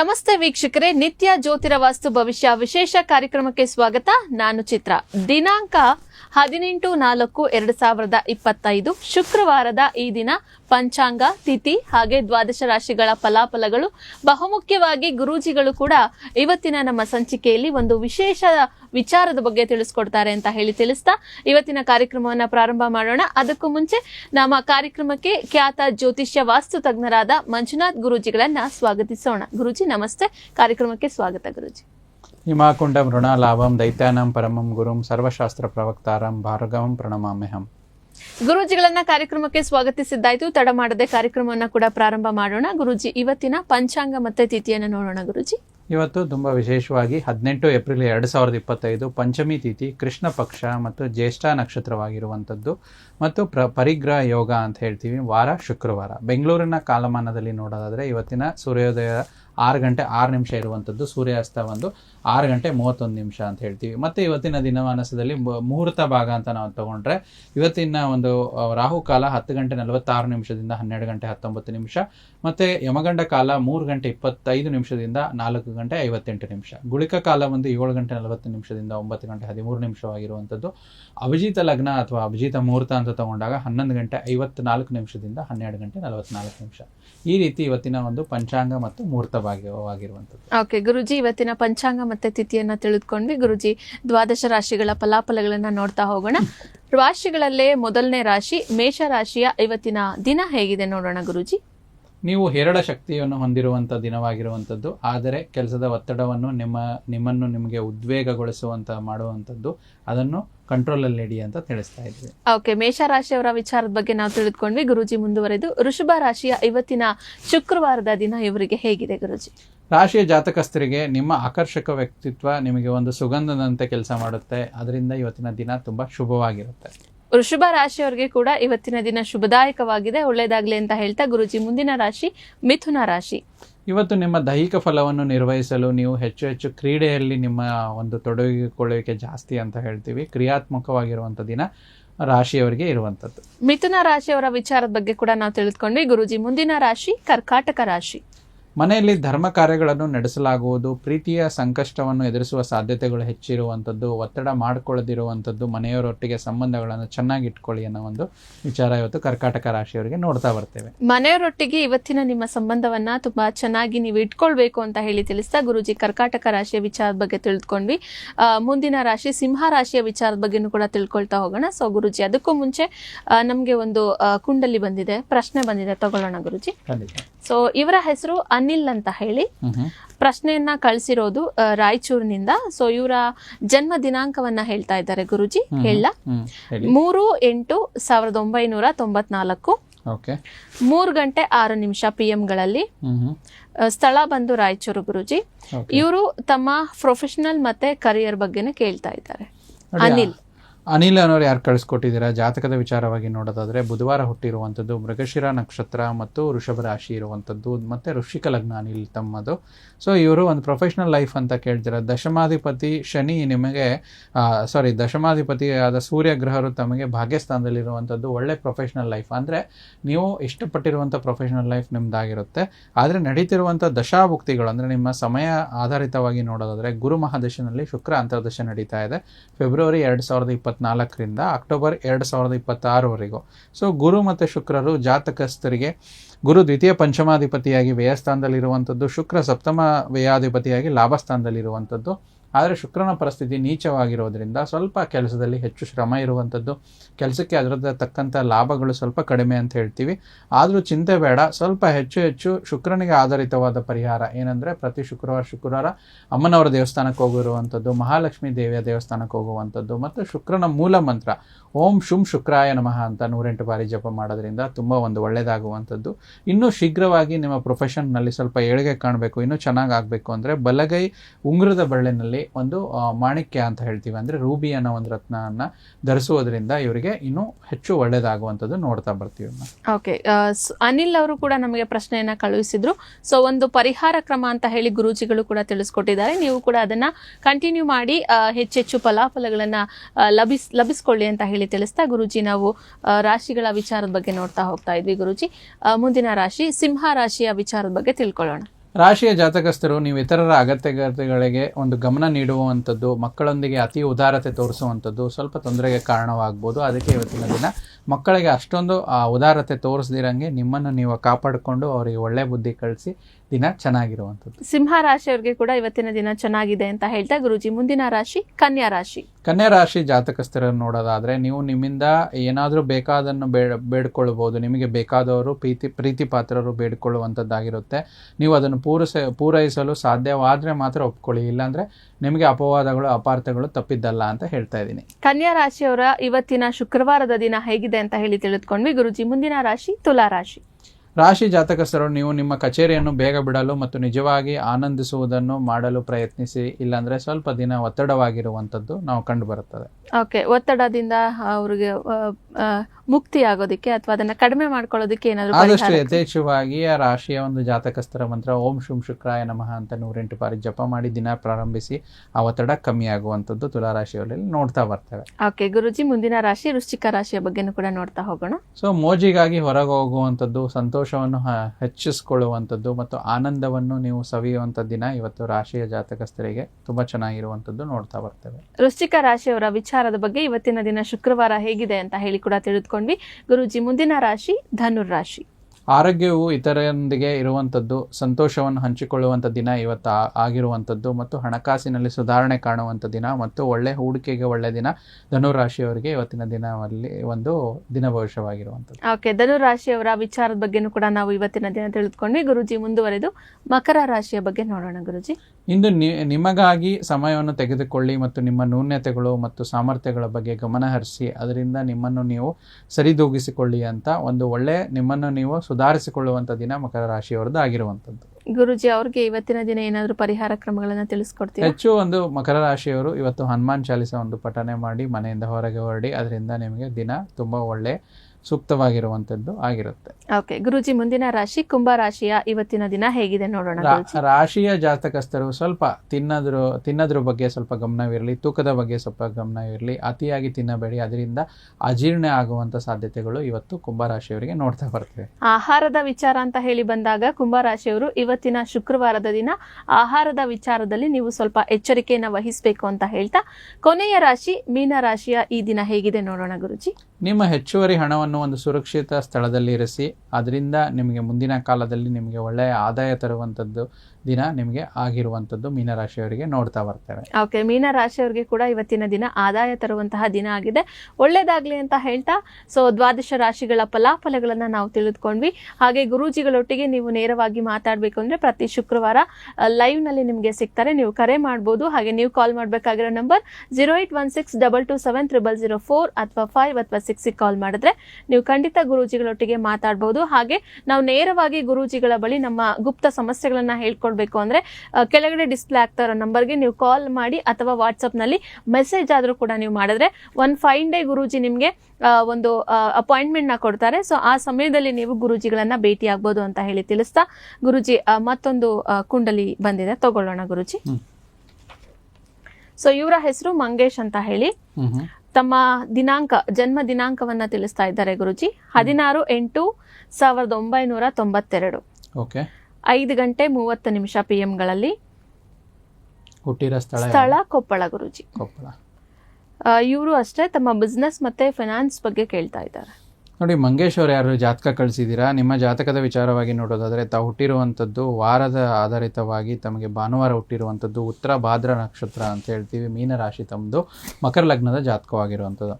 ನಮಸ್ತೆ ವೀಕ್ಷಕರೇ ನಿತ್ಯ ಜ್ಯೋತಿರ ವಾಸ್ತು ಭವಿಷ್ಯ ವಿಶೇಷ ಕಾರ್ಯಕ್ರಮಕ್ಕೆ ಸ್ವಾಗತ. ನಾನು ಚಿತ್ರ. ದಿನಾಂಕ ಹದಿನೆಂಟು ನಾಲ್ಕು, ಎರಡು ಸಾವಿರದ ಇಪ್ಪತ್ತೈದು ಶುಕ್ರವಾರದ ಈ ದಿನ ಪಂಚಾಂಗ, ತಿಥಿ ಹಾಗೆ ದ್ವಾದಶ ರಾಶಿಗಳ ಫಲಾಫಲಗಳು. ಬಹುಮುಖ್ಯವಾಗಿ ಗುರೂಜಿಗಳು ಕೂಡ ಇವತ್ತಿನ ನಮ್ಮ ಸಂಚಿಕೆಯಲ್ಲಿ ಒಂದು ವಿಶೇಷ ವಿಚಾರದ ಬಗ್ಗೆ ತಿಳಿಸ್ಕೊಡ್ತಾರೆ ಅಂತ ಹೇಳಿ ತಿಳಿಸ್ತಾ ಇವತ್ತಿನ ಕಾರ್ಯಕ್ರಮವನ್ನ ಪ್ರಾರಂಭ ಮಾಡೋಣ. ಅದಕ್ಕೂ ಮುಂಚೆ ನಮ್ಮ ಕಾರ್ಯಕ್ರಮಕ್ಕೆ ಖ್ಯಾತ ಜ್ಯೋತಿಷ್ಯ ವಾಸ್ತು ತಜ್ಞರಾದ ಮಂಜುನಾಥ್ ಗುರೂಜಿಗಳನ್ನ ಸ್ವಾಗತಿಸೋಣ. ಗುರೂಜಿ, ನಮಸ್ತೆ. ಕಾರ್ಯಕ್ರಮಕ್ಕೆ ಸ್ವಾಗತ ಗುರೂಜಿ. ಹಿಮಾಕುಂಡ ಮೃಣಾಲಾಭಂ ದೈತ್ಯಾನಂ ಪರಮಂ ಗುರುಂ ಸರ್ವಶಾಸ್ತ್ರ ಪ್ರವಕ್ತಾರಂ ಭಾರ್ಗವಂ ಪ್ರಣಮಾಮ್ಯಹಂ. ಗುರೂಜಿಗಳನ್ನ ಕಾರ್ಯಕ್ರಮಕ್ಕೆ ಸ್ವಾಗತಿಸಿದ್ದಾಯ್ತು. ತಡ ಮಾಡದೆ ಕಾರ್ಯಕ್ರಮವನ್ನ ಕೂಡ ಪ್ರಾರಂಭ ಮಾಡೋಣ. ಗುರುಜಿ ಇವತ್ತಿನ ಪಂಚಾಂಗ ಮತ್ತೆ ತಿಥಿಯನ್ನು ನೋಡೋಣ ಗುರುಜಿ. ಇವತ್ತು ತುಂಬಾ ವಿಶೇಷವಾಗಿ ಹದಿನೆಂಟು ಏಪ್ರಿಲ್ ಎರಡು ಸಾವಿರದ ಇಪ್ಪತ್ತೈದು ಪಂಚಮಿ ತಿಥಿ ಕೃಷ್ಣ ಪಕ್ಷ ಮತ್ತು ಜ್ಯೇಷ್ಠ ನಕ್ಷತ್ರವಾಗಿರುವಂಥದ್ದು ಮತ್ತು ಪ್ರ ಪರಿಗ್ರಹ ಯೋಗ ಅಂತ ಹೇಳ್ತೀವಿ ವಾರ ಶುಕ್ರವಾರ. ಬೆಂಗಳೂರಿನ ಕಾಲಮಾನದಲ್ಲಿ ನೋಡೋದಾದರೆ ಇವತ್ತಿನ ಸೂರ್ಯೋದಯ ಆರು ಗಂಟೆ ಆರು ನಿಮಿಷ ಇರುವಂಥದ್ದು ಸೂರ್ಯಾಸ್ತ ಒಂದು ಆರು ಗಂಟೆ ಮೂವತ್ತೊಂದು ನಿಮಿಷ ಅಂತ ಹೇಳ್ತೀವಿ. ಮತ್ತು ಇವತ್ತಿನ ದಿನಮಾನಸದಲ್ಲಿ ಮುಹೂರ್ತ ಭಾಗ ಅಂತ ನಾವು ತಗೊಂಡ್ರೆ ಇವತ್ತಿನ ಒಂದು ರಾಹುಕಾಲ ಹತ್ತು ಗಂಟೆ ನಲವತ್ತಾರು ನಿಮಿಷದಿಂದ ಹನ್ನೆರಡು ಗಂಟೆ ಹತ್ತೊಂಬತ್ತು ನಿಮಿಷ ಮತ್ತು ಯಮಗಂಡ ಕಾಲ ಮೂರು ಗಂಟೆ ಇಪ್ಪತ್ತೈದು ನಿಮಿಷದಿಂದ ನಾಲ್ಕು ಗಂಟೆ ಐವತ್ತೆಂಟು ನಿಮಿಷ. ಗುಳಿಕ ಕಾಲ ಒಂದು ಏಳು ಗಂಟೆ ನಲವತ್ತು ನಿಮಿಷದಿಂದ ಒಂಬತ್ತು ಗಂಟೆ ಹದಿಮೂರು ನಿಮಿಷವಾಗಿರುವಂಥದ್ದು. ಅಭಿಜಿತ ಲಗ್ನ ಅಥವಾ ಅಭಿಜಿತ ಮುಹೂರ್ತ ಅಂತ ತಗೊಂಡಾಗ ಹನ್ನೊಂದು ಗಂಟೆ ಐವತ್ನಾಲ್ಕು ನಿಮಿಷದಿಂದ ಹನ್ನೆರಡು ಗಂಟೆ ನಲವತ್ನಾಲ್ಕು ನಿಮಿಷ. ಈ ರೀತಿ ಇವತ್ತಿನ ಒಂದು ಪಂಚಾಂಗ ಮತ್ತು ಮುಹೂರ್ತ ಭಾಗವಾಗಿರುವಂಥದ್ದು ಓಕೆ, ಗುರುಜಿ, ಇವತ್ತಿನ ಪಂಚಾಂಗ ಮತ್ತೆ ತಿಥಿಯನ್ನ ತಿಳಿದುಕೊಂಡ್ವಿ. ಗುರುಜಿ, ದ್ವಾದಶ ರಾಶಿಗಳ ಫಲಾಫಲಗಳನ್ನು ನೋಡ್ತಾ ಹೋಗೋಣ. ರಾಶಿಗಳಲ್ಲೇ ಮೊದಲನೇ ರಾಶಿ, ಮೇಷ ರಾಶಿಯ ಇವತ್ತಿನ ದಿನ ಹೇಗಿದೆ ನೋಡೋಣ ಗುರುಜಿ? ನೀವು ಹೇರಳ ಶಕ್ತಿಯನ್ನು ಹೊಂದಿರುವಂಥ ದಿನವಾಗಿರುವಂಥದ್ದು ಆದರೆ ಕೆಲಸದ ಒತ್ತಡವನ್ನು ನಿಮ್ಮ ನಿಮ್ಮನ್ನು ನಿಮಗೆ ಉದ್ವೇಗಗೊಳಿಸುವಂತ ಮಾಡುವಂಥದ್ದು ಅದನ್ನು ಕಂಟ್ರೋಲಲ್ಲಿ ಇಡಿ ಅಂತ ತಿಳಿಸ್ತಾ ಇದ್ದೀವಿ. ಓಕೆ ಮೇಷ ರಾಶಿಯವರ ವಿಚಾರದ ಬಗ್ಗೆ ನಾವು ತಿಳಿದುಕೊಂಡ್ವಿ. ಗುರುಜಿ ಮುಂದುವರೆದು. ವೃಷಭ ರಾಶಿಯ ಇವತ್ತಿನ ಶುಕ್ರವಾರದ ದಿನ ಇವರಿಗೆ ಹೇಗಿದೆ ಗುರುಜಿ? ರಾಶಿಯ ಜಾತಕಸ್ಥರಿಗೆ ನಿಮ್ಮ ಆಕರ್ಷಕ ವ್ಯಕ್ತಿತ್ವ ನಿಮಗೆ ಒಂದು ಸುಗಂಧದಂತೆ ಕೆಲಸ ಮಾಡುತ್ತೆ. ಅದರಿಂದ ಇವತ್ತಿನ ದಿನ ತುಂಬ ಶುಭವಾಗಿರುತ್ತೆ. ವೃಷಭ ರಾಶಿಯವರಿಗೆ ಕೂಡ ಇವತ್ತಿನ ದಿನ ಶುಭದಾಯಕವಾಗಿದೆ. ಒಳ್ಳೇದಾಗ್ಲಿ ಅಂತ ಹೇಳ್ತಾ ಗುರುಜಿ ಮುಂದಿನ ರಾಶಿ ಮಿಥುನ ರಾಶಿ. ಇವತ್ತು ನಿಮ್ಮ ದೈಹಿಕ ಫಲವನ್ನು ನಿರ್ವಹಿಸಲು ನೀವು ಹೆಚ್ಚು ಹೆಚ್ಚು ಕ್ರೀಡೆಯಲ್ಲಿ ನಿಮ್ಮ ಒಂದು ತೊಡಗಿಕೊಳ್ಳುವಿಕೆ ಜಾಸ್ತಿ ಅಂತ ಹೇಳ್ತೀವಿ. ಕ್ರಿಯಾತ್ಮಕವಾಗಿರುವಂಥ ದಿನ ರಾಶಿಯವರಿಗೆ ಇರುವಂಥದ್ದು ಮಿಥುನ ರಾಶಿಯವರ ವಿಚಾರದ ಬಗ್ಗೆ ಕೂಡ ನಾವು ತಿಳಿದುಕೊಂಡ್ವಿ. ಗುರುಜಿ ಮುಂದಿನ ರಾಶಿ ಕರ್ಕಾಟಕ ರಾಶಿ. ಮನೆಯಲ್ಲಿ ಧರ್ಮ ಕಾರ್ಯಗಳನ್ನು ನಡೆಸಲಾಗುವುದು ಪ್ರೀತಿಯ ಸಂಕಷ್ಟವನ್ನು ಎದುರಿಸುವ ಸಾಧ್ಯತೆಗಳು ಹೆಚ್ಚಿರುವಂಥದ್ದು ಒತ್ತಡ ಮಾಡಿಕೊಳ್ಳದಿರುವಂಥದ್ದು ಮನೆಯವರೊಟ್ಟಿಗೆ ಸಂಬಂಧಗಳನ್ನು ಚೆನ್ನಾಗಿ ಇಟ್ಕೊಳ್ಳಿ ಅನ್ನೋ ಒಂದು ವಿಚಾರ ಇವತ್ತು ಕರ್ಕಾಟಕ ರಾಶಿಯವರಿಗೆ ನೋಡ್ತಾ ಬರ್ತೇವೆ. ಮನೆಯವರೊಟ್ಟಿಗೆ ಇವತ್ತಿನ ನಿಮ್ಮ ಸಂಬಂಧವನ್ನ ತುಂಬಾ ಚೆನ್ನಾಗಿ ನೀವು ಇಟ್ಕೊಳ್ಬೇಕು ಅಂತ ಹೇಳಿ ತಿಳಿಸ್ತಾ ಗುರುಜಿ ಕರ್ಕಾಟಕ ರಾಶಿಯ ವಿಚಾರದ ಬಗ್ಗೆ ತಿಳಿದುಕೊಂಡ್ವಿ ಮುಂದಿನ ರಾಶಿ ಸಿಂಹ ರಾಶಿಯ ವಿಚಾರದ ಬಗ್ಗೆನೂ ಕೂಡ ತಿಳ್ಕೊಳ್ತಾ ಹೋಗೋಣ. ಸೊ ಗುರುಜಿ ಅದಕ್ಕೂ ಮುಂಚೆ ನಮ್ಗೆ ಒಂದು ಕುಂಡಲಿ ಬಂದಿದೆ ಪ್ರಶ್ನೆ ಬಂದಿದೆ ತಗೊಳ್ಳೋಣ ಗುರುಜಿ. ಸೊ ಇವರ ಹೆಸರು ಅನಿಲ್ ಅಂತ ಹೇಳಿ ಪ್ರಶ್ನೆಯನ್ನ ಕಳಿಸಿರೋದು ರಾಯಚೂರಿನಿಂದ. ಸೊ ಇವರ ಜನ್ಮ ದಿನಾಂಕವನ್ನ ಹೇಳ್ತಾ ಇದ್ದಾರೆ ಗುರುಜಿ. ಹೇಳ. ಮೂರು ಎಂಟು ಸಾವಿರದ ಒಂಬೈನೂರ ತೊಂಬತ್ನಾಲ್ಕು. ಮೂರು ಗಂಟೆ ಆರು ನಿಮಿಷ ಪಿ ಗಳಲ್ಲಿ. ಹ್ಮ್ ಹ್ಮ್ ಸ್ಥಳ ಬಂದು ರಾಯಚೂರು ಗುರುಜಿ. ಇವರು ತಮ್ಮ ಪ್ರೊಫೆಷನಲ್ ಮತ್ತೆ ಕರಿಯರ್ ಬಗ್ಗೆನೇ ಕೇಳ್ತಾ ಇದ್ದಾರೆ. ಅನಿಲ್. ಅನಿಲ್ ಅನ್ನೋರು ಯಾರು ಕಳಿಸ್ಕೊಟ್ಟಿದ್ದೀರಾ? ಜಾತಕದ ವಿಚಾರವಾಗಿ ನೋಡೋದಾದರೆ ಬುಧವಾರ ಹುಟ್ಟಿರುವಂಥದ್ದು ಮೃಗಶಿರ ನಕ್ಷತ್ರ ಮತ್ತು ವೃಷಭ ರಾಶಿ ಇರುವಂಥದ್ದು, ಮತ್ತು ಋಷಿಕ ಲಗ್ನ ಅನಿಲ್ ತಮ್ಮದು. ಸೊ ಇವರು ಒಂದು ಪ್ರೊಫೆಷ್ನಲ್ ಲೈಫ್ ಅಂತ ಕೇಳ್ತೀರ? ದಶಮಾಧಿಪತಿ ಶನಿ ನಿಮಗೆ ಸಾರಿ ದಶಮಾಧಿಪತಿ ಆದ ಸೂರ್ಯ ಗ್ರಹರು ತಮಗೆ ಭಾಗ್ಯಸ್ಥಾನದಲ್ಲಿರುವಂಥದ್ದು ಒಳ್ಳೆ ಪ್ರೊಫೆಷ್ನಲ್ ಲೈಫ್ ಅಂದರೆ ನೀವು ಇಷ್ಟಪಟ್ಟಿರುವಂಥ ಪ್ರೊಫೆಷ್ನಲ್ ಲೈಫ್ ನಿಮ್ಮದಾಗಿರುತ್ತೆ ಆದರೆ ನಡೀತಿರುವಂಥ ದಶಾಭುಕ್ತಿಗಳು, ಅಂದರೆ ನಿಮ್ಮ ಸಮಯ ಆಧಾರಿತವಾಗಿ ನೋಡೋದಾದರೆ ಗುರು ಮಹಾದಶನಲ್ಲಿ ಶುಕ್ರ ಅಂತರ್ದಶ ನಡೀತಾ ಇದೆ. ಫೆಬ್ರವರಿ ಎರಡು ಸಾವಿರದ ಇಪ್ಪತ್ನಾಲ್ಕರಿಂದ ಅಕ್ಟೋಬರ್ ಎರಡು ಸಾವಿರದ ಇಪ್ಪತ್ತಾರವರೆಗೂ. ಸೊ, ಗುರು ಮತ್ತು ಶುಕ್ರರು ಜಾತಕಸ್ಥರಿಗೆ, ಗುರು ದ್ವಿತೀಯ ಪಂಚಮಾಧಿಪತಿಯಾಗಿ ವ್ಯಯಸ್ಥಾನದಲ್ಲಿರುವಂಥದ್ದು, ಶುಕ್ರ ಸಪ್ತಮ ವ್ಯಯಾಧಿಪತಿಯಾಗಿ ಲಾಭಸ್ಥಾನದಲ್ಲಿರುವಂಥದ್ದು. ಆದರೆ ಶುಕ್ರನ ಪರಿಸ್ಥಿತಿ ನೀಚವಾಗಿರೋದ್ರಿಂದ ಸ್ವಲ್ಪ ಕೆಲಸದಲ್ಲಿ ಹೆಚ್ಚು ಶ್ರಮ ಇರುವಂಥದ್ದು. ಕೆಲಸಕ್ಕೆ ಅದರದ ತಕ್ಕಂಥ ಲಾಭಗಳು ಸ್ವಲ್ಪ ಕಡಿಮೆ ಅಂತ ಹೇಳ್ತೀವಿ. ಆದರೂ ಚಿಂತೆ ಬೇಡ. ಸ್ವಲ್ಪ ಹೆಚ್ಚು ಹೆಚ್ಚು ಶುಕ್ರನಿಗೆ ಆಧಾರಿತವಾದ ಪರಿಹಾರ. ಏನಂದರೆ ಪ್ರತಿ ಶುಕ್ರವಾರ ಶುಕ್ರವಾರ ಅಮ್ಮನವರ ದೇವಸ್ಥಾನಕ್ಕೆ ಹೋಗಿರುವಂಥದ್ದು, ಮಹಾಲಕ್ಷ್ಮಿ ದೇವಿಯ ದೇವಸ್ಥಾನಕ್ಕೆ ಹೋಗುವಂಥದ್ದು, ಮತ್ತು ಶುಕ್ರನ ಮೂಲ ಮಂತ್ರ. ಓಂ ಶುಂ ಶುಕ್ರಾಯ ನಮಃ ಅಂತ ನೂರೆಂಟು ಬಾರಿ ಜಪ ಮಾಡೋದ್ರಿಂದ ತುಂಬ ಒಂದು ಒಳ್ಳೆಯದಾಗುವಂಥದ್ದು ಇನ್ನೂ ಶೀಘ್ರವಾಗಿ ನಿಮ್ಮ ಪ್ರೊಫೆಷನ್ನಲ್ಲಿ ಸ್ವಲ್ಪ ಏಳಿಗೆ ಕಾಣಬೇಕು, ಇನ್ನೂ ಚೆನ್ನಾಗಿ ಆಗಬೇಕು ಅಂದರೆ ಬಲಗೈ ಉಂಗುರದ ಬಳ್ಳಿನಲ್ಲಿ ಒಂದು ಮಾಣಿಕ್ಯ ಅಂತ ಹೇಳ್ತೀವಿ ಅಂದರೆ ರೂಬಿ ಅನ್ನೋ ಒಂದು ರತ್ನವನ್ನು ಧರಿಸುವುದರಿಂದ ಇವರಿಗೆ ಇನ್ನೂ ಹೆಚ್ಚು ಒಳ್ಳೆಯದಾಗುವಂಥದ್ದು ನೋಡ್ತಾ ಬರ್ತೀವಿ. ಓಕೆ ಅನಿಲ್ ಅವರು ಕೂಡ ನಮಗೆ ಪ್ರಶ್ನೆಯನ್ನ ಕಳುಹಿಸಿದ್ರು. ಸೊ, ಒಂದು ಪರಿಹಾರ ಕ್ರಮ ಅಂತ ಹೇಳಿ ಗುರೂಜಿಗಳು ಕೂಡ ತಿಳಿಸ್ಕೊಟ್ಟಿದ್ದಾರೆ. ನೀವು ಕೂಡ ಅದನ್ನ ಕಂಟಿನ್ಯೂ ಮಾಡಿ ಹೆಚ್ಚೆಚ್ಚು ಫಲಾಫಲಗಳನ್ನು ಲಭಿಸ್, ಲಭಿಸ್ಕೊಳ್ಳಿ ಅಂತ ಹೇಳಿ ತಿಳಿಸ್ತಾ ಗುರುಜಿ, ನಾವು ರಾಶಿಗಳ ವಿಚಾರದ ಬಗ್ಗೆ ನೋಡ್ತಾ ಹೋಗ್ತಾ ಇದ್ವಿ ಗುರುಜಿ. ಮುಂದಿನ ರಾಶಿ, ಸಿಂಹ ರಾಶಿಯ ವಿಚಾರದ ಬಗ್ಗೆ ತಿಳ್ಕೊಳ್ಳೋಣ. ರಾಶಿಯ ಜಾತಕಸ್ಥರು, ನೀವು ಇತರರ ಅಗತ್ಯತೆಗಳಿಗೆ ಒಂದು ಗಮನ ನೀಡುವಂಥದ್ದು, ಮಕ್ಕಳೊಂದಿಗೆ ಅತಿ ಉದಾರತೆ ತೋರಿಸುವಂಥದ್ದು ಸ್ವಲ್ಪ ತೊಂದರೆಗೆ ಕಾರಣವಾಗ್ಬೋದು. ಅದಕ್ಕೆ ಇವತ್ತಿನ ದಿನ ಮಕ್ಕಳಿಗೆ ಅಷ್ಟೊಂದು ಆ ಉದಾರತೆ ತೋರಿಸ್ದಿರಂಗೆ ನಿಮ್ಮನ್ನು ನೀವು ಕಾಪಾಡಿಕೊಂಡು ಅವರಿಗೆ ಒಳ್ಳೆ ಬುದ್ಧಿ ಕಳಿಸಿ ದಿನ ಚೆನ್ನಾಗಿರುವಂಥದ್ದು. ಸಿಂಹ ರಾಶಿಯವರಿಗೆ ಕೂಡ ಇವತ್ತಿನ ದಿನ ಚೆನ್ನಾಗಿದೆ ಅಂತ ಹೇಳ್ತಾ ಗುರುಜಿ. ಮುಂದಿನ ರಾಶಿ ಕನ್ಯಾ ರಾಶಿ. ಕನ್ಯಾ ರಾಶಿ ಜಾತಕಸ್ಥರನ್ನು ನೋಡೋದಾದ್ರೆ ನೀವು ನಿಮ್ಮಿಂದ ಏನಾದರೂ ಬೇಕಾದನ್ನು ಬೇಡ ಬೇಡ್ಕೊಳ್ಬೋದು. ನಿಮಗೆ ಬೇಕಾದವರು ಪ್ರೀತಿ ಪ್ರೀತಿ ಪಾತ್ರರು ಬೇಡಿಕೊಳ್ಳುವಂಥದ್ದಾಗಿರುತ್ತೆ. ನೀವು ಅದನ್ನು ಪೂರೈಸ ಪೂರೈಸಲು ಸಾಧ್ಯವಾದರೆ ಮಾತ್ರ ಒಪ್ಕೊಳ್ಳಿ. ಇಲ್ಲಾಂದ್ರೆ ನಿಮಗೆ ಅಪವಾದಗಳು, ಅಪಾರ್ಥಗಳು ತಪ್ಪಿದ್ದಲ್ಲ ಅಂತ ಹೇಳ್ತಾ ಇದ್ದೀನಿ. ಕನ್ಯಾ ರಾಶಿಯವರ ಇವತ್ತಿನ ಶುಕ್ರವಾರದ ದಿನ ಹೇಗಿದೆ ಅಂತ ಹೇಳಿ ತಿಳಿದುಕೊಂಡ್ವಿ. ಗುರುಜಿ, ಮುಂದಿನ ರಾಶಿ, ತುಲಾ ರಾಶಿ. ರಾಶಿ ಜಾತಕಸ್ಥರು ನೀವು ನಿಮ್ಮ ಕಚೇರಿಯನ್ನು ಬೇಗ ಬಿಡಲು ಮತ್ತು ನಿಜವಾಗಿ ಆನಂದಿಸುವುದನ್ನು ಮಾಡಲು ಪ್ರಯತ್ನಿಸಿ ಇಲ್ಲಾಂದ್ರೆ ಸ್ವಲ್ಪ ದಿನ ಒತ್ತಡವಾಗಿರುವಂತದ್ದು ನಾವು ಕಂಡು ಬರುತ್ತದೆ ಓಕೆ ಒತ್ತಡದಿಂದ ಅವ್ರಿಗೆ ಮುಕ್ತಿ ಆಗೋದಕ್ಕೆ ಅಥವಾ ಅದನ್ನ ಕಡಿಮೆ ಮಾಡ್ಕೊಳ್ಳೋದಕ್ಕೆ ಏನಾದ್ರು ಆದಷ್ಟು? ಯಥೇಚ್ಛವಾಗಿ ಆ ರಾಶಿಯ ಒಂದು ಜಾತಕಸ್ಥರ ಮಂತ್ರ ಓಂ ಶುಂ ಶುಕ್ರಾಯ ನಮಃ ಅಂತ ನೂರೆಂಟು ಬಾರಿ ಜಪ ಮಾಡಿ ದಿನ ಪ್ರಾರಂಭಿಸಿ ಆ ಒತ್ತಡ ಕಮ್ಮಿ ಆಗುವಂಥದ್ದು ತುಲಾ ರಾಶಿಯವರಲ್ಲಿ ನೋಡ್ತಾ ಬರ್ತೇವೆ. ಓಕೆ ಗುರುಜಿ ಮುಂದಿನ ರಾಶಿ ವೃಶ್ಚಿಕ ರಾಶಿಯ ಬಗ್ಗೆನೂ ಕೂಡ ನೋಡ್ತಾ ಹೋಗೋಣ. ಸೊ ಮೋಜಿಗಾಗಿ ಹೊರಗೆ ಹೋಗುವಂಥದ್ದು ಸಂತೋಷವನ್ನು ಹೆಚ್ಚಿಸ್ಕೊಳ್ಳುವಂಥದ್ದು ಮತ್ತು ಆನಂದವನ್ನು ನೀವು ಸವಿಯುವಂಥ ದಿನ ಇವತ್ತು ರಾಶಿಯ ಜಾತಕಸ್ಥರಿಗೆ ತುಂಬಾ ಚೆನ್ನಾಗಿರುವಂಥದ್ದು ನೋಡ್ತಾ ಬರ್ತೇವೆ. ವೃಶ್ಚಿಕ ರಾಶಿಯವರ ವಿಚಾರದ ಬಗ್ಗೆ ಇವತ್ತಿನ ದಿನ ಶುಕ್ರವಾರ ಹೇಗಿದೆ ಅಂತ ಹೇಳಿ ಕೂಡ ತಿಳಿದುಕೊಂಡ್ವಿ. ಗುರುಜಿ, ಮುಂದಿನ ರಾಶಿ ಧನುರ್ ರಾಶಿ. ಆರೋಗ್ಯವು ಇತರರೊಂದಿಗೆ ಇರುವಂಥದ್ದು, ಸಂತೋಷವನ್ನು ಹಂಚಿಕೊಳ್ಳುವಂಥ ದಿನ ಇವತ್ತು ಆಗಿರುವಂಥದ್ದು ಮತ್ತು ಹಣಕಾಸಿನಲ್ಲಿ ಸುಧಾರಣೆ ಕಾಣುವಂಥ ದಿನ ಮತ್ತು ಒಳ್ಳೆ ಹೂಡಿಕೆಗೆ ಒಳ್ಳೆ ದಿನ ಧನುರಾಶಿಯವರಿಗೆ ಇವತ್ತಿನ ದಿನದಲ್ಲಿ ಒಂದು ದಿನ ಭವಿಷ್ಯವಾಗಿರುವಂಥದ್ದು ಓಕೆ ಧನುರಾಶಿಯವರ ವಿಚಾರದ ಬಗ್ಗೆನೂ ಕೂಡ ನಾವು ಇವತ್ತಿನ ದಿನ ತಿಳಿದುಕೊಂಡ್ವಿ. ಗುರುಜಿ ಮುಂದುವರೆದು ಮಕರ ರಾಶಿಯ ಬಗ್ಗೆ ನೋಡೋಣ ಗುರುಜಿ. ಇಂದು ನಿ- ನಿಮಗಾಗಿ ಸಮಯವನ್ನು ತೆಗೆದುಕೊಳ್ಳಿ ಮತ್ತು ನಿಮ್ಮ ನ್ಯೂನ್ಯತೆಗಳು ಮತ್ತು ಸಾಮರ್ಥ್ಯಗಳ ಬಗ್ಗೆ ಗಮನಹರಿಸಿ ಅದರಿಂದ ನಿಮ್ಮನ್ನು ನೀವು ಸರಿದೂಗಿಸಿಕೊಳ್ಳಿ ಅಂತ ಒಂದು ಒಳ್ಳೆ ನಿಮ್ಮನ್ನು ನೀವು ಸುಧಾರಿಸಿಕೊಳ್ಳುವಂಥ ದಿನ ಮಕರ ರಾಶಿಯವರದ್ದು ಆಗಿರುವಂಥದ್ದು. ಗುರುಜಿ ಅವ್ರಿಗೆ ಇವತ್ತಿನ ದಿನ ಏನಾದರೂ ಪರಿಹಾರ ಕ್ರಮಗಳನ್ನು ತಿಳಿಸ್ಕೊಡ್ತೀವಿ ಹೆಚ್ಚು ಒಂದು ಮಕರ ರಾಶಿಯವರು ಇವತ್ತು ಹನುಮಾನ್ ಚಾಲಿಸ ಒಂದು ಪಠನೆ ಮಾಡಿ ಮನೆಯಿಂದ ಹೊರಗೆ ಹೊರಡಿ ಅದರಿಂದ ನಿಮಗೆ ದಿನ ತುಂಬ ಒಳ್ಳೆ ಸೂಕ್ತವಾಗಿರುವಂಥದ್ದು ಆಗಿರುತ್ತೆ. ಓಕೆ ಗುರುಜಿ ಮುಂದಿನ ರಾಶಿ ಕುಂಭ ರಾಶಿಯ ಇವತ್ತಿನ ದಿನ ಹೇಗಿದೆ ನೋಡೋಣ ರಾ-. ರಾಶಿಯ ಜಾತಕಸ್ಥರು ಸ್ವಲ್ಪ ತಿನ್ನದ್ರು ತಿನ್ನದ್ರ ಬಗ್ಗೆ ಸ್ವಲ್ಪ ಗಮನವಿರಲಿ ತೂಕದ ಬಗ್ಗೆ ಸ್ವಲ್ಪ ಗಮನವಿರಲಿ ಅತಿಯಾಗಿ ತಿನ್ನಬೇಡಿ ಅದರಿಂದ ಅಜೀರ್ಣ ಆಗುವಂತ ಸಾಧ್ಯತೆಗಳು ಇವತ್ತು ಕುಂಭ ರಾಶಿಯವರಿಗೆ ನೋಡ್ತಾ ಬರ್ತೇವೆ ಆಹಾರದ ವಿಚಾರ ಅಂತ ಹೇಳಿ ಬಂದಾಗ ಕುಂಭ ರಾಶಿಯವರು ಇವತ್ತಿನ ಶುಕ್ರವಾರದ ದಿನ ಆಹಾರದ ವಿಚಾರದಲ್ಲಿ ನೀವು ಸ್ವಲ್ಪ ಎಚ್ಚರಿಕೆಯನ್ನ ವಹಿಸಬೇಕು ಅಂತ ಹೇಳ್ತಾ ಕೊನೆಯ ರಾಶಿ ಮೀನ ರಾಶಿಯ ಈ ದಿನ ಹೇಗಿದೆ ನೋಡೋಣ ಗುರುಜಿ ನಿಮ್ಮ ಹೆಚ್ಚುವರಿ ಹಣವನ್ನು ಒಂದು ಸುರಕ್ಷಿತ ಸ್ಥಳದಲ್ಲಿ ಇರಿಸಿ ಅದರಿಂದ ನಿಮಗೆ ಮುಂದಿನ ಕಾಲದಲ್ಲಿ ನಿಮಗೆ ಒಳ್ಳೆಯ ಆದಾಯ ತರುವಂಥದ್ದು. ದಿನ ನಿಮಗೆ ಆಗಿರುವಂಥದ್ದು ಮೀನರಾಶಿಯವರಿಗೆ ನೋಡ್ತಾ ಬರ್ತೇವೆ. ಓಕೆ ಮೀನರಾಶಿಯವರಿಗೆ ಕೂಡ ಇವತ್ತಿನ ದಿನ ಆದಾಯ ತರುವಂತಹ ದಿನ ಆಗಿದೆ. ಒಳ್ಳೇದಾಗ್ಲಿ ಅಂತ ಹೇಳ್ತಾ ಸೊ ದ್ವಾದಶ ರಾಶಿಗಳ ಫಲಾಫಲಗಳನ್ನ ನಾವು ತಿಳಿದುಕೊಂಡ್ವಿ. ಹಾಗೆ ಗುರೂಜಿಗಳೊಟ್ಟಿಗೆ ನೀವು ನೇರವಾಗಿ ಮಾತಾಡಬೇಕು ಅಂದ್ರೆ ಪ್ರತಿ ಶುಕ್ರವಾರ ಲೈವ್ನಲ್ಲಿ ನಿಮಗೆ ಸಿಗ್ತಾರೆ. ನೀವು ಕರೆ ಮಾಡ್ಬೋದು. ಹಾಗೆ ನೀವು call ಮಾಡಬೇಕಾಗಿರೋ number zero eight one six double two seven triple zero four ಅಥವಾ ಫೈವ್ ಅಥವಾ ಸಿಕ್ಸ್ ಕಾಲ್ ಮಾಡಿದ್ರೆ ನೀವು ಖಂಡಿತ ಗುರುಜಿಗಳೊಟ್ಟಿಗೆ ಮಾತಾಡಬಹುದು ಹಾಗೆ ನಾವು ನೇರವಾಗಿ ಗುರೂಜಿಗಳ ಬಳಿ ನಮ್ಮ ಗುಪ್ತ ಸಮಸ್ಯೆಗಳನ್ನ ಹೇಳ್ಕೊಡ್ಬೇಕು ಅಂದ್ರೆ ಕೆಳಗಡೆ ಡಿಸ್ಪ್ಲೇ ಆಗ್ತಾ ಇರೋ ನಂಬರ್ಗೆ ನೀವು ಕಾಲ್ ಮಾಡಿ ಅಥವಾ ವಾಟ್ಸಪ್ನಲ್ಲಿ ಮೆಸೇಜ್ ಆದರೂ ಕೂಡ ನೀವು ಮಾಡಿದ್ರೆ ಒನ್ ಫೈನ್ ಡೇ ಗುರೂಜಿ ನಿಮಗೆ ಒಂದು ಅಪಾಯಿಂಟ್ಮೆಂಟ್ನ ಕೊಡ್ತಾರೆ. ಸೊ ಆ ಸಮಯದಲ್ಲಿ ನೀವು ಗುರುಜಿಗಳನ್ನ ಭೇಟಿ ಆಗ್ಬೋದು ಅಂತ ಹೇಳಿ ತಿಳಿಸ್ತಾ ಗುರುಜಿ ಮತ್ತೊಂದು ಕುಂಡಲಿ ಬಂದಿದೆ. ತಗೊಳ್ಳೋಣ ಗುರುಜಿ. ಸೊ ಇವರ ಹೆಸರು ಮಂಗೇಶ್ ಅಂತ ಹೇಳಿ. ತಮ್ಮ ದಿನಾಂಕ ಜನ್ಮ ದಿನಾಂಕವನ್ನ ತಿಳಿಸ್ತಾ ಇದ್ದಾರೆ ಗುರುಜಿ. ಹದಿನಾರು ಎಂಟು ಸಾವಿರದ ಒಂಬೈನೂರ ತೊಂಬತ್ತೆರಡು. ಓಕೆ ಐದು ಗಂಟೆ ಮೂವತ್ತು ನಿಮಿಷ ಪಿ ಎಂಗಳಲ್ಲಿ ಹುಟ್ಟಿರೋ ಸ್ಥಳ ಸ್ಥಳ ಕೊಪ್ಪಳ ಗುರುಜಿ. ಕೊಪ್ಪಳ. ಇವರು ಅಷ್ಟೇ ತಮ್ಮ ಬಿಸ್ನೆಸ್ ಮತ್ತೆ ಫೈನಾನ್ಸ್ ಬಗ್ಗೆ ಕೇಳ್ತಾ ಇದ್ದಾರೆ. ನೋಡಿ ಮಂಗೇಶ್ ಅವರು ಯಾರು ಜಾತಕ ಕಳಿಸಿದ್ದೀರಾ? ನಿಮ್ಮ ಜಾತಕದ ವಿಚಾರವಾಗಿ ನೋಡೋದಾದ್ರೆ ತಾವು ಹುಟ್ಟಿರುವಂಥದ್ದು ವಾರದ ಆಧಾರಿತವಾಗಿ ತಮಗೆ ಭಾನುವಾರ ಹುಟ್ಟಿರುವಂಥದ್ದು ಉತ್ತರ ಭಾದ್ರ ನಕ್ಷತ್ರ ಅಂತ ಹೇಳ್ತೀವಿ ಮೀನರಾಶಿ ತಮ್ಮದು ಮಕರ ಲಗ್ನದ ಜಾತಕವಾಗಿರುವಂಥದ್ದು.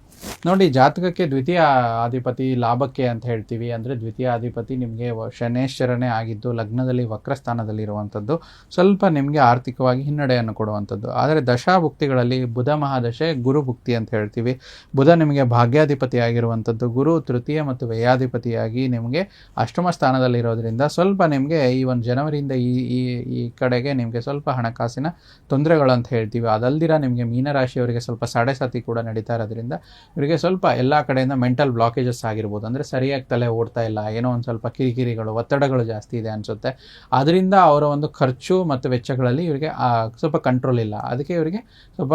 ನೋಡಿ, ಜಾತಕಕ್ಕೆ ದ್ವಿತೀಯ ಅಧಿಪತಿ ಲಾಭಕ್ಕೆ ಅಂತ ಹೇಳ್ತೀವಿ. ಅಂದರೆ ದ್ವಿತೀಯ ಅಧಿಪತಿ ನಿಮಗೆ ಶನೇಶ್ವರನೇ ಆಗಿದ್ದು, ಲಗ್ನದಲ್ಲಿ ವಕ್ರಸ್ಥಾನದಲ್ಲಿರುವಂಥದ್ದು, ಸ್ವಲ್ಪ ನಿಮಗೆ ಆರ್ಥಿಕವಾಗಿ ಹಿನ್ನಡೆಯನ್ನು ಕೊಡುವಂಥದ್ದು. ಆದರೆ ದಶಾಭುಕ್ತಿಗಳಲ್ಲಿ ಬುಧ ಮಹಾದಶೆ ಗುರು ಭುಕ್ತಿ ಅಂತ ಹೇಳ್ತೀವಿ. ಬುಧ ನಿಮಗೆ ಭಾಗ್ಯಾಧಿಪತಿ ಆಗಿರುವಂಥದ್ದು. ಗುರು ತೃತೀಯ ಮತ್ತು ವ್ಯಯಾಧಿಪತಿಯಾಗಿ ನಿಮಗೆ ಅಷ್ಟಮ ಸ್ಥಾನದಲ್ಲಿರೋದ್ರಿಂದ ಸ್ವಲ್ಪ ನಿಮಗೆ ಈ ಒಂದು ಜನವರಿಯಿಂದ ಈ ಈ ಈ ಕಡೆಗೆ ನಿಮಗೆ ಸ್ವಲ್ಪ ಹಣಕಾಸಿನ ತೊಂದರೆಗಳು ಅಂತ ಹೇಳ್ತೀವಿ. ಅದಲ್ದಿರ ನಿಮಗೆ ಮೀನರಾಶಿಯವರಿಗೆ ಸ್ವಲ್ಪ ಸಾಡೆಸಾತಿ ಕೂಡ ನಡೀತಾ ಇರೋದ್ರಿಂದ ಇವರಿಗೆ ಸ್ವಲ್ಪ ಎಲ್ಲ ಕಡೆಯಿಂದ ಮೆಂಟಲ್ ಬ್ಲಾಕೇಜಸ್ ಆಗಿರ್ಬೋದು. ಅಂದರೆ ಸರಿಯಾಗಿ ತಲೆ ಓಡ್ತಾ ಇಲ್ಲ, ಏನೋ ಒಂದು ಸ್ವಲ್ಪ ಕಿರಿಕಿರಿಗಳು, ಒತ್ತಡಗಳು ಜಾಸ್ತಿ ಇದೆ ಅನಿಸುತ್ತೆ. ಅದರಿಂದ ಅವರ ಒಂದು ಖರ್ಚು ಮತ್ತು ವೆಚ್ಚಗಳಲ್ಲಿ ಇವರಿಗೆ ಸ್ವಲ್ಪ ಕಂಟ್ರೋಲ್ ಇಲ್ಲ. ಅದಕ್ಕೆ ಇವರಿಗೆ ಸ್ವಲ್ಪ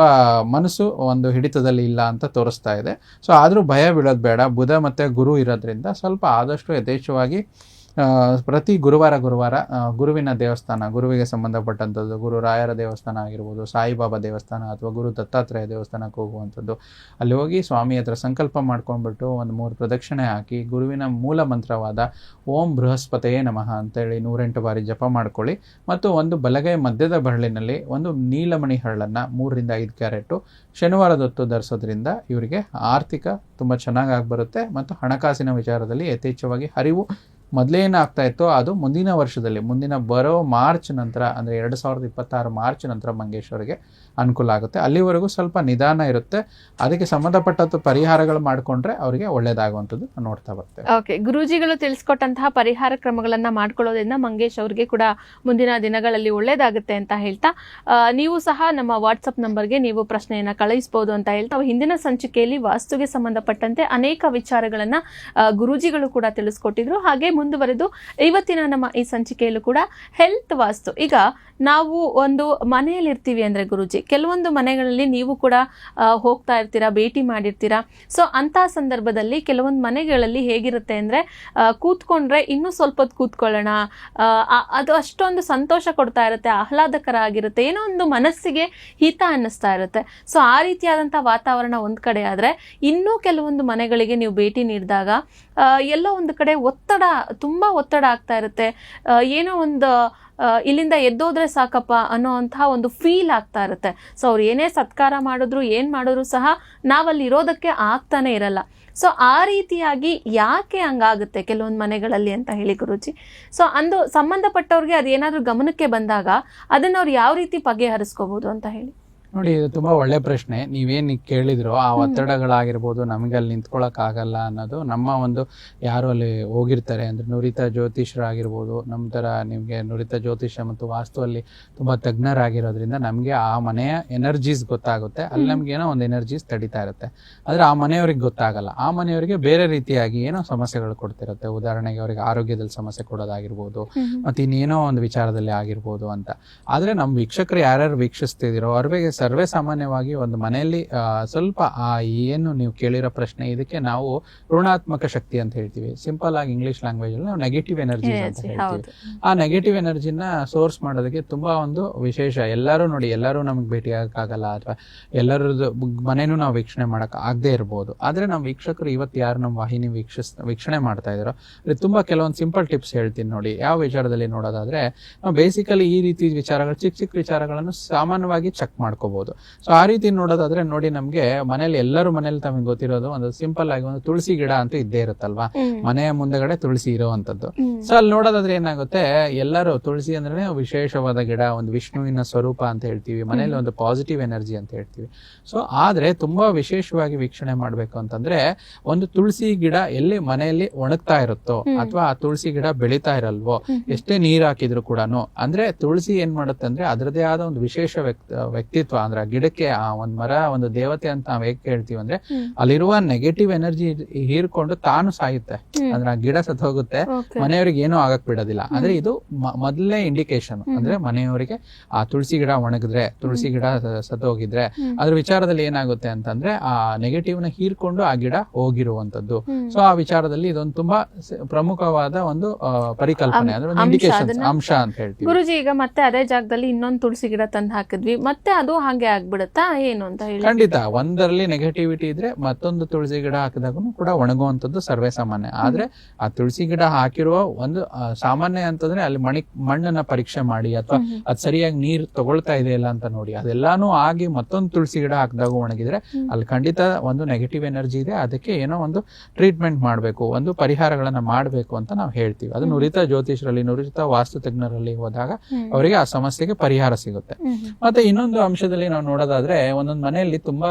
ಮನಸ್ಸು ಒಂದು ಹಿಡಿತದಲ್ಲಿ ಇಲ್ಲ ಅಂತ ತೋರಿಸ್ತಾ ಇದೆ. ಸೊ ಆದರೂ ಭಯ ಬೀಳೋದು ಬೇಡ. ಬುಧ ಮತ್ತು ಗುರು ಇರೋದ್ರಿಂದ ಸ್ವಲ್ಪ ಆದಷ್ಟು ಯಥೇಚ್ಛವಾಗಿ ಪ್ರತಿ ಗುರುವಾರ ಗುರುವಾರ ಗುರುವಿನ ದೇವಸ್ಥಾನ, ಗುರುವಿಗೆ ಸಂಬಂಧಪಟ್ಟಂಥದ್ದು, ಗುರು ರಾಯರ ದೇವಸ್ಥಾನ ಆಗಿರ್ಬೋದು, ಸಾಯಿಬಾಬಾ ದೇವಸ್ಥಾನ ಅಥವಾ ಗುರು ದತ್ತಾತ್ರೇಯ ದೇವಸ್ಥಾನಕ್ಕೆ ಹೋಗುವಂಥದ್ದು. ಅಲ್ಲಿ ಹೋಗಿ ಸ್ವಾಮಿ ಹತ್ರ ಸಂಕಲ್ಪ ಮಾಡ್ಕೊಂಡ್ಬಿಟ್ಟು ಒಂದು ಮೂರು ಪ್ರದಕ್ಷಿಣೆ ಹಾಕಿ, ಗುರುವಿನ ಮೂಲ ಮಂತ್ರವಾದ ಓಂ ಬೃಹಸ್ಪತೆಯೇ ನಮಃ ಅಂತೇಳಿ ನೂರೆಂಟು ಬಾರಿ ಜಪ ಮಾಡ್ಕೊಳ್ಳಿ. ಮತ್ತು ಒಂದು ಬಲಗೈ ಮಧ್ಯದ ಬರಳಿನಲ್ಲಿ ಒಂದು ನೀಲಮಣಿ ಹರಳನ್ನು ಮೂರರಿಂದ ಐದು ಕ್ಯಾರೆಟು ಶನಿವಾರದೊತ್ತು ಧರಿಸೋದ್ರಿಂದ ಇವರಿಗೆ ಆರ್ಥಿಕ ತುಂಬ ಚೆನ್ನಾಗಿ ಬರುತ್ತೆ ಮತ್ತು ಹಣಕಾಸಿನ ವಿಚಾರದಲ್ಲಿ ಯಥೇಚ್ಛವಾಗಿ ಹರಿವು ಮೊದಲೇನು ಏನಾಗ್ತಾ ಇತ್ತೋ ಅದು ಮುಂದಿನ ವರ್ಷದಲ್ಲಿ, ಮುಂದಿನ ಬರೋ ಮಾರ್ಚ್ ನಂತರ, ಅಂದರೆ ಎರಡು ಸಾವಿರದ ಇಪ್ಪತ್ತಾರು ಮಾರ್ಚ್ ನಂತರ ಮಂಗೇಶ್ವರಿಗೆ ಅನುಕೂಲ ಆಗುತ್ತೆ. ಅಲ್ಲಿವರೆಗೂ ಸ್ವಲ್ಪ ನಿಧಾನ ಇರುತ್ತೆ. ಅದಕ್ಕೆ ಸಂಬಂಧಪಟ್ಟಂಥ ಪರಿಹಾರಗಳು ಮಾಡಿಕೊಂಡ್ರೆ ಅವರಿಗೆ ಒಳ್ಳೇದಾಗುವಂಥದ್ದು ನೋಡ್ತಾ ಬರ್ತೇವೆ ಓಕೆ ಗುರೂಜಿಗಳು ತಿಳಿಸ್ಕೊಟ್ಟಂತಹ ಪರಿಹಾರ ಕ್ರಮಗಳನ್ನ ಮಾಡ್ಕೊಳ್ಳೋದ್ರಿಂದ ಮಂಗೇಶ್ ಅವರಿಗೆ ಕೂಡ ಮುಂದಿನ ದಿನಗಳಲ್ಲಿ ಒಳ್ಳೇದಾಗುತ್ತೆ ಅಂತ ಹೇಳ್ತಾ ನೀವು ಸಹ ನಮ್ಮ ವಾಟ್ಸಪ್ ನಂಬರ್ಗೆ ನೀವು ಪ್ರಶ್ನೆಯನ್ನು ಕಳುಹಿಸಬಹುದು ಅಂತ ಹೇಳ್ತಾ, ಹಿಂದಿನ ಸಂಚಿಕೆಯಲ್ಲಿ ವಾಸ್ತುಗೆ ಸಂಬಂಧಪಟ್ಟಂತೆ ಅನೇಕ ವಿಚಾರಗಳನ್ನ ಗುರೂಜಿಗಳು ಕೂಡ ತಿಳಿಸ್ಕೊಟ್ಟಿದ್ರು. ಹಾಗೆ ಮುಂದುವರೆದು ಇವತ್ತಿನ ನಮ್ಮ ಈ ಸಂಚಿಕೆಯಲ್ಲೂ ಕೂಡ ಹೆಲ್ತ್ ವಾಸ್ತು. ಈಗ ನಾವು ಒಂದು ಮನೆಯಲ್ಲಿ ಇರ್ತೀವಿ ಅಂದ್ರೆ ಗುರುಜಿ, ಕೆಲವೊಂದು ಮನೆಗಳಲ್ಲಿ ನೀವು ಕೂಡ ಹೋಗ್ತಾ ಇರ್ತೀರಾ, ಭೇಟಿ ಮಾಡಿರ್ತೀರಾ. ಸೊ ಅಂಥ ಸಂದರ್ಭದಲ್ಲಿ ಕೆಲವೊಂದು ಮನೆಗಳಲ್ಲಿ ಹೇಗಿರುತ್ತೆ ಅಂದ್ರೆ ಕೂತ್ಕೊಂಡ್ರೆ ಇನ್ನೂ ಸ್ವಲ್ಪ ಹೊತ್ತು ಕೂತ್ಕೊಳ್ಳೋಣ ಅದು ಅಷ್ಟೊಂದು ಸಂತೋಷ ಕೊಡ್ತಾ ಇರುತ್ತೆ ಆಹ್ಲಾದಕರ ಆಗಿರುತ್ತೆ ಏನೋ ಒಂದು ಮನಸ್ಸಿಗೆ ಹಿತ ಅನ್ನಿಸ್ತಾ ಇರುತ್ತೆ. ಸೊ ಆ ರೀತಿಯಾದಂಥ ವಾತಾವರಣ ಒಂದು ಕಡೆ ಆದರೆ ಇನ್ನೂ ಕೆಲವೊಂದು ಮನೆಗಳಿಗೆ ನೀವು ಭೇಟಿ ನೀಡಿದಾಗ ಎಲ್ಲೋ ಒಂದು ಕಡೆ ಒತ್ತಡ ತುಂಬಾ ಒತ್ತಡ ಆಗ್ತಾ ಇರುತ್ತೆ. ಏನೋ ಒಂದು ಇಲ್ಲಿಂದ ಎದ್ದೋದ್ರೆ ಸಾಕಪ್ಪ ಅನ್ನೋ ಅಂತಹ ಒಂದು ಫೀಲ್ ಆಗ್ತಾ ಇರುತ್ತೆ. ಸೊ ಅವ್ರು ಏನೇ ಸತ್ಕಾರ ಮಾಡಿದ್ರು, ಏನು ಮಾಡಿದ್ರು ಸಹ ನಾವಲ್ಲಿ ಇರೋದಕ್ಕೆ ಆಗ್ತಾನೆ ಇರಲ್ಲ. ಸೊ ಆ ರೀತಿಯಾಗಿ ಯಾಕೆ ಹಂಗಾಗುತ್ತೆ ಕೆಲವೊಂದು ಮನೆಗಳಲ್ಲಿ ಅಂತ ಹೇಳಿ ಗುರುಜಿ? ಸೊ ಅಂದು ಸಂಬಂಧಪಟ್ಟವ್ರಿಗೆ ಅದೇನಾದರೂ ಗಮನಕ್ಕೆ ಬಂದಾಗ ಅದನ್ನು ಅವ್ರು ಯಾವ ರೀತಿ ಬಗೆಹರಿಸ್ಕೋಬೋದು ಅಂತ ಹೇಳಿ. ನೋಡಿ ಇದು ತುಂಬಾ ಒಳ್ಳೆ ಪ್ರಶ್ನೆ. ನೀವೇನು ಕೇಳಿದ್ರು ಆ ಒತ್ತಡಗಳಾಗಿರ್ಬೋದು ನಮಗೆ ಅಲ್ಲಿ ನಿಂತ್ಕೊಳಕ್ ಆಗಲ್ಲ ಅನ್ನೋದು ನಮ್ಮ ಒಂದು ಯಾರು ಅಲ್ಲಿ ಹೋಗಿರ್ತಾರೆ ಅಂದ್ರೆ ನುರಿತ ಜ್ಯೋತಿಷರಾಗಿರ್ಬೋದು ನಮ್ಮ ತರ ನಿಮ್ಗೆ ನುರಿತ ಜ್ಯೋತಿಷ ಮತ್ತು ವಾಸ್ತುವಲ್ಲಿ ತುಂಬಾ ತಜ್ಞರಾಗಿರೋದ್ರಿಂದ ನಮ್ಗೆ ಆ ಮನೆಯ ಎನರ್ಜೀಸ್ ಗೊತ್ತಾಗುತ್ತೆ. ಅಲ್ಲಿ ನಮ್ಗೆ ಏನೋ ಒಂದು ಎನರ್ಜೀಸ್ ತಡಿತಾ ಇರುತ್ತೆ. ಆದ್ರೆ ಆ ಮನೆಯವ್ರಿಗೆ ಗೊತ್ತಾಗಲ್ಲ. ಆ ಮನೆಯವರಿಗೆ ಬೇರೆ ರೀತಿಯಾಗಿ ಏನೋ ಸಮಸ್ಯೆಗಳು ಕೊಡ್ತಿರುತ್ತೆ. ಉದಾಹರಣೆಗೆ ಅವ್ರಿಗೆ ಆರೋಗ್ಯದಲ್ಲಿ ಸಮಸ್ಯೆ ಕೊಡೋದಾಗಿರ್ಬೋದು ಮತ್ತೆ ಇನ್ನೇನೋ ಒಂದು ವಿಚಾರದಲ್ಲಿ ಆಗಿರ್ಬೋದು ಅಂತ. ಆದ್ರೆ ನಮ್ಮ ವೀಕ್ಷಕರು ಯಾರ್ಯಾರು ವೀಕ್ಷಿಸ್ತಿದಿರೋ ಅವ್ರಿಗೆ ಸರ್ವೇ ಸಾಮಾನ್ಯವಾಗಿ ಒಂದು ಮನೆಯಲ್ಲಿ ಸ್ವಲ್ಪ ಆ ಏನು ನೀವು ಕೇಳಿರೋ ಪ್ರಶ್ನೆ ಇದಕ್ಕೆ ನಾವು ಋಣಾತ್ಮಕ ಶಕ್ತಿ ಅಂತ ಹೇಳ್ತೀವಿ. ಸಿಂಪಲ್ ಆಗಿ ಇಂಗ್ಲಿಷ್ ಲ್ಯಾಂಗ್ವೇಜ್ ಅಲ್ಲಿ ನಾವು ನೆಗೆಟಿವ್ ಎನರ್ಜಿ ಅಂತ ಹೇಳ್ತೀವಿ. ಆ ನೆಗೆಟಿವ್ ಎನರ್ಜಿನ ಸೋರ್ಸ್ ಮಾಡೋದಕ್ಕೆ ತುಂಬಾ ಒಂದು ವಿಶೇಷ. ಎಲ್ಲರೂ ನೋಡಿ ಎಲ್ಲರೂ ನಮಗೆ ಭೇಟಿ ಆಗಕ್ಕಾಗಲ್ಲ ಅಥವಾ ಎಲ್ಲರದ್ದು ಮನೇನು ನಾವು ವೀಕ್ಷಣೆ ಮಾಡಕ್ ಆಗದೆ ಇರ್ಬೋದು. ಆದ್ರೆ ನಮ್ಮ ವೀಕ್ಷಕರು ಇವತ್ತು ಯಾರು ನಮ್ಮ ವಾಹಿನಿ ವೀಕ್ಷಿಸ್ ವೀಕ್ಷಣೆ ಮಾಡ್ತಾ ಇದಾರೋ ಅಲ್ಲಿ ತುಂಬಾ ಕೆಲವೊಂದು ಸಿಂಪಲ್ ಟಿಪ್ಸ್ ಹೇಳ್ತೀನಿ ನೋಡಿ. ಯಾವ ವಿಚಾರದಲ್ಲಿ ನೋಡೋದಾದ್ರೆ ನಾವು ಬೇಸಿಕಲಿ ಈ ರೀತಿ ವಿಚಾರಗಳು ಚಿಕ್ಕ ಚಿಕ್ಕ ವಿಚಾರಗಳನ್ನು ಸಾಮಾನ್ಯವಾಗಿ ಚೆಕ್ ಮಾಡ್ಕೋಬಹುದು ಸೊ ಆ ರೀತಿ ನೋಡೋದಾದ್ರೆ ನೋಡಿ ನಮ್ಗೆ ಮನೇಲಿ ಎಲ್ಲರೂ ಮನೇಲಿ ತಮಗೆ ಗೊತ್ತಿರೋದು ಒಂದು ಸಿಂಪಲ್ ಆಗಿ ಒಂದು ತುಳಸಿ ಗಿಡ ಅಂತ ಇದ್ದೇ ಇರುತ್ತಲ್ವಾ? ಮನೆಯ ಮುಂದೆಗಡೆ ತುಳಸಿ ಇರುವಂತದ್ದು. ಸೊ ಅಲ್ಲಿ ನೋಡೋದಾದ್ರೆ ಏನಾಗುತ್ತೆ? ಎಲ್ಲರೂ ತುಳಸಿ ಅಂದ್ರೆ ವಿಶೇಷವಾದ ಗಿಡ ಒಂದು ವಿಷ್ಣುವಿನ ಸ್ವರೂಪ ಅಂತ ಹೇಳ್ತೀವಿ. ಮನೆಯಲ್ಲಿ ಒಂದು ಪಾಸಿಟಿವ್ ಎನರ್ಜಿ ಅಂತ ಹೇಳ್ತೀವಿ. ಸೊ ಆದ್ರೆ ತುಂಬಾ ವಿಶೇಷವಾಗಿ ವೀಕ್ಷಣೆ ಮಾಡ್ಬೇಕು ಅಂತಂದ್ರೆ ಒಂದು ತುಳಸಿ ಗಿಡ ಎಲ್ಲಿ ಮನೆಯಲ್ಲಿ ಒಣಗ್ತಾ ಇರುತ್ತೋ. ಅಥವಾ ಆ ತುಳಸಿ ಗಿಡ ಬೆಳೀತಾ ಇರಲ್ವೋ. ಎಷ್ಟೇ ನೀರ್ ಹಾಕಿದ್ರು ಕೂಡ ಅಂದ್ರೆ ತುಳಸಿ ಏನ್ ಮಾಡುತ್ತೆ ಅಂದ್ರೆ ಅದರದೇ ಆದ ಒಂದು ವಿಶೇಷ ವ್ಯಕ್ತ ವ್ಯಕ್ತಿತ್ವ ಅಂದ್ರೆ ಆ ಗಿಡಕ್ಕೆ ಆ ಒಂದ್ ಮರ ಒಂದು ದೇವತೆ ಅಂತ ನಾವ್ ಹೇಗ್ ಹೇಳ್ತೀವಿ ಅಂದ್ರೆ ಅಲ್ಲಿರುವ ನೆಗೆಟಿವ್ ಎನರ್ಜಿ ಹೀರ್ಕೊಂಡು ತಾನು ಸಾಯುತ್ತೆ. ಅಂದ್ರೆ ಆ ಗಿಡ ಸತ್ ಹೋಗುತ್ತೆ. ಮನೆಯವರಿಗೆ ಏನೂ ಆಗಕ್ ಬಿಡೋದಿಲ್ಲ. ಅಂದ್ರೆ ಇದು ಮೊದಲನೇ ಇಂಡಿಕೇಶನ್ ಅಂದ್ರೆ ಮನೆಯವರಿಗೆ ಆ ತುಳಸಿ ಗಿಡ ಒಣಗಿದ್ರೆ ತುಳಸಿ ಗಿಡ ಸತ್ ಸತ್ತೋಗಿದ್ರೆ. ಅದ್ರ ವಿಚಾರದಲ್ಲಿ ಏನಾಗುತ್ತೆ ಅಂತಂದ್ರೆ ಆ ನೆಗೆಟಿವ್ನ ಹೀರ್ಕೊಂಡು ಆ ಗಿಡ ಹೋಗಿರುವಂತದ್ದು. ಸೊ ಆ ವಿಚಾರದಲ್ಲಿ ಇದೊಂದು ತುಂಬಾ ಪ್ರಮುಖವಾದ ಒಂದು ಪರಿಕಲ್ಪನೆ ಅಂದ್ರೆ ಒಂದು ಇಂಡಿಕೇಶನ್ ಅಂಶ ಅಂತ ಹೇಳ್ತೀವಿ. ಗುರುಜಿ ಈಗ ಮತ್ತೆ ಅದೇ ಜಾಗದಲ್ಲಿ ಇನ್ನೊಂದು ತುಳಸಿ ಗಿಡ ತಂದು ಹಾಕಿದ್ವಿ. ಮತ್ತೆ ಅದು ಹಾಗೆ ಆಗ್ಬಿಡುತ್ತಾ ಏನು ಅಂತ ಹೇಳಿ ಖಂಡಿತ ಒಂದರಲ್ಲಿ ನೆಗೆಟಿವಿಟಿ ಇದ್ರೆ ಮತ್ತೊಂದು ತುಳಸಿ ಗಿಡ ಹಾಕಿದಾಗೂ ಕೂಡ ಒಣಗುವಂತದ್ದು ಸರ್ವೇ ಸಾಮಾನ್ಯ ಆದ್ರೆ ಆ ತುಳಸಿ ಗಿಡ ಹಾಕಿರುವ ಒಂದು ಸಾಮಾನ್ಯ ಅಂತಂದ್ರೆ ಅಲ್ಲಿ ಮಣಿ ಮಣ್ಣನ್ನ ಪರೀಕ್ಷೆ ಮಾಡಿ ಅಥವಾ. ಅದ್ ಸರಿಯಾಗಿ ನೀರ್ ತಗೊಳ್ತಾ ಇದೆ ಇಲ್ಲ ಅಂತ ನೋಡಿ ಅದೆಲ್ಲಾನು ಆಗಿ ಮತ್ತೊಂದು ತುಳಸಿ ಗಿಡ ಹಾಕಿದಾಗ ಒಣಗಿದ್ರೆ. ಅಲ್ಲಿ ಖಂಡಿತ ಒಂದು ನೆಗೆಟಿವ್ ಎನರ್ಜಿ ಇದೆ ಅದಕ್ಕೆ ಏನೋ ಒಂದು ಟ್ರೀಟ್ಮೆಂಟ್ ಮಾಡಬೇಕು ಒಂದು ಪರಿಹಾರಗಳನ್ನ ಮಾಡಬೇಕು ಅಂತ ನಾವು ಹೇಳ್ತೀವಿ ಅದು ನುರಿತ ಜ್ಯೋತಿಷರಲ್ಲಿ ನುರಿತ ವಾಸ್ತು ತಜ್ಞರಲ್ಲಿ ಹೋದಾಗ. ಅವರಿಗೆ ಆ ಸಮಸ್ಯೆಗೆ ಪರಿಹಾರ ಸಿಗುತ್ತೆ. ಮತ್ತೆ ಇನ್ನೊಂದು ಅಂಶದಲ್ಲಿ ನಾವು ನೋಡೋದಾದ್ರೆ ಒಂದೊಂದು ಮನೆಯಲ್ಲಿ ತುಂಬಾ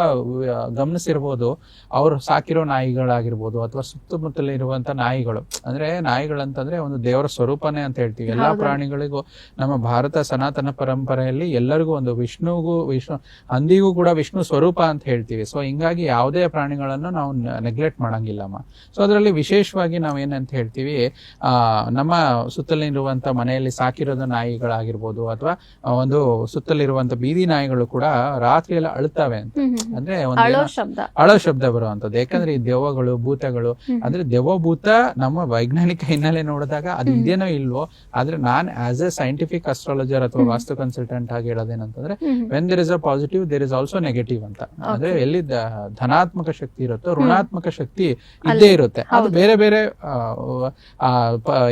ಗಮನಿಸಿರ್ಬೋದು ಅವ್ರು ಸಾಕಿರೋ ನಾಯಿಗಳಾಗಿರ್ಬೋದು ಅಥವಾ ಸುತ್ತಮುತ್ತಲ ಇರುವಂತ ನಾಯಿಗಳು. ಅಂದ್ರೆ ನಾಯಿಗಳಂತಂದ್ರೆ ಒಂದು ದೇವರ ಸ್ವರೂಪನೇ ಅಂತ ಹೇಳ್ತೀವಿ. ಎಲ್ಲಾ. ಪ್ರಾಣಿಗಳಿಗೂ ನಮ್ಮ ಭಾರತ ಸನಾತನ ಪರಂಪರೆಯಲ್ಲಿ ಎಲ್ಲರಿಗೂ ಒಂದು ವಿಷ್ಣುಗೂ ವಿಷ್ಣು ಹಂದಿಗೂ ಕೂಡ ವಿಷ್ಣು ಸ್ವರೂಪ ಅಂತ ಹೇಳ್ತೀವಿ. ಸೊ ಹಿಂಗಾಗಿ ಯಾವುದೇ ಪ್ರಾಣಿಗಳನ್ನು ನಾವು ನೆಗ್ಲೆಕ್ಟ್ ಮಾಡಂಗಿಲ್ಲಮ್ಮ ಸೊ ಅದರಲ್ಲಿ ವಿಶೇಷವಾಗಿ ನಾವು ಏನಂತ ಹೇಳ್ತೀವಿ ಆ ನಮ್ಮ ಸುತ್ತಲಿರುವಂತ ಮನೆಯಲ್ಲಿ ಸಾಕಿರೋದ ನಾಯಿಗಳಾಗಿರ್ಬೋದು ಅಥವಾ ಒಂದು ಸುತ್ತಲಿರುವಂತ ಬೀದಿ ನಾಯಿಗಳು ಕೂಡ ರಾತ್ರಿ ಎಲ್ಲ ಅಳುತ್ತವೆ ಅಂತ. ಅಂದ್ರೆ ಒಂದು ಅಳೋ ಶಬ್ದ. ಬರುವಂತದ್ದು ಯಾಕಂದ್ರೆ ಈ ದೆವ್ವಗಳು ಭೂತಗಳು ಅಂದ್ರೆ ದೆವ್ವ ಭೂತ ನಮ್ಮ ವೈಜ್ಞಾನಿಕ ಹಿನ್ನೆಲೆ ನೋಡಿದಾಗ ಅದು ಇದೇನೋ ಇಲ್ವೋ ಆದ್ರೆ ನಾನ್ ಆಸ್ ಎ ಸೈಂಟಿಫಿಕ್ ಅಸ್ಟ್ರಾಲಜರ್ ಅಥವಾ ವಾಸ್ತು ಕನ್ಸಲ್ಟೆಂಟ್ ಆಗಿ ಹೇಳೋದೇನಂತಂದ್ರೆ. When there is a positive there is also negative ಅಂತ. ಅಂದ್ರೆ ಎಲ್ಲಿ ಧನಾತ್ಮಕ ಶಕ್ತಿ ಇರುತ್ತೋ ಋಣಾತ್ಮಕ ಶಕ್ತಿ ಇದ್ದೇ ಇರುತ್ತೆ. ಅದು ಬೇರೆ ಬೇರೆ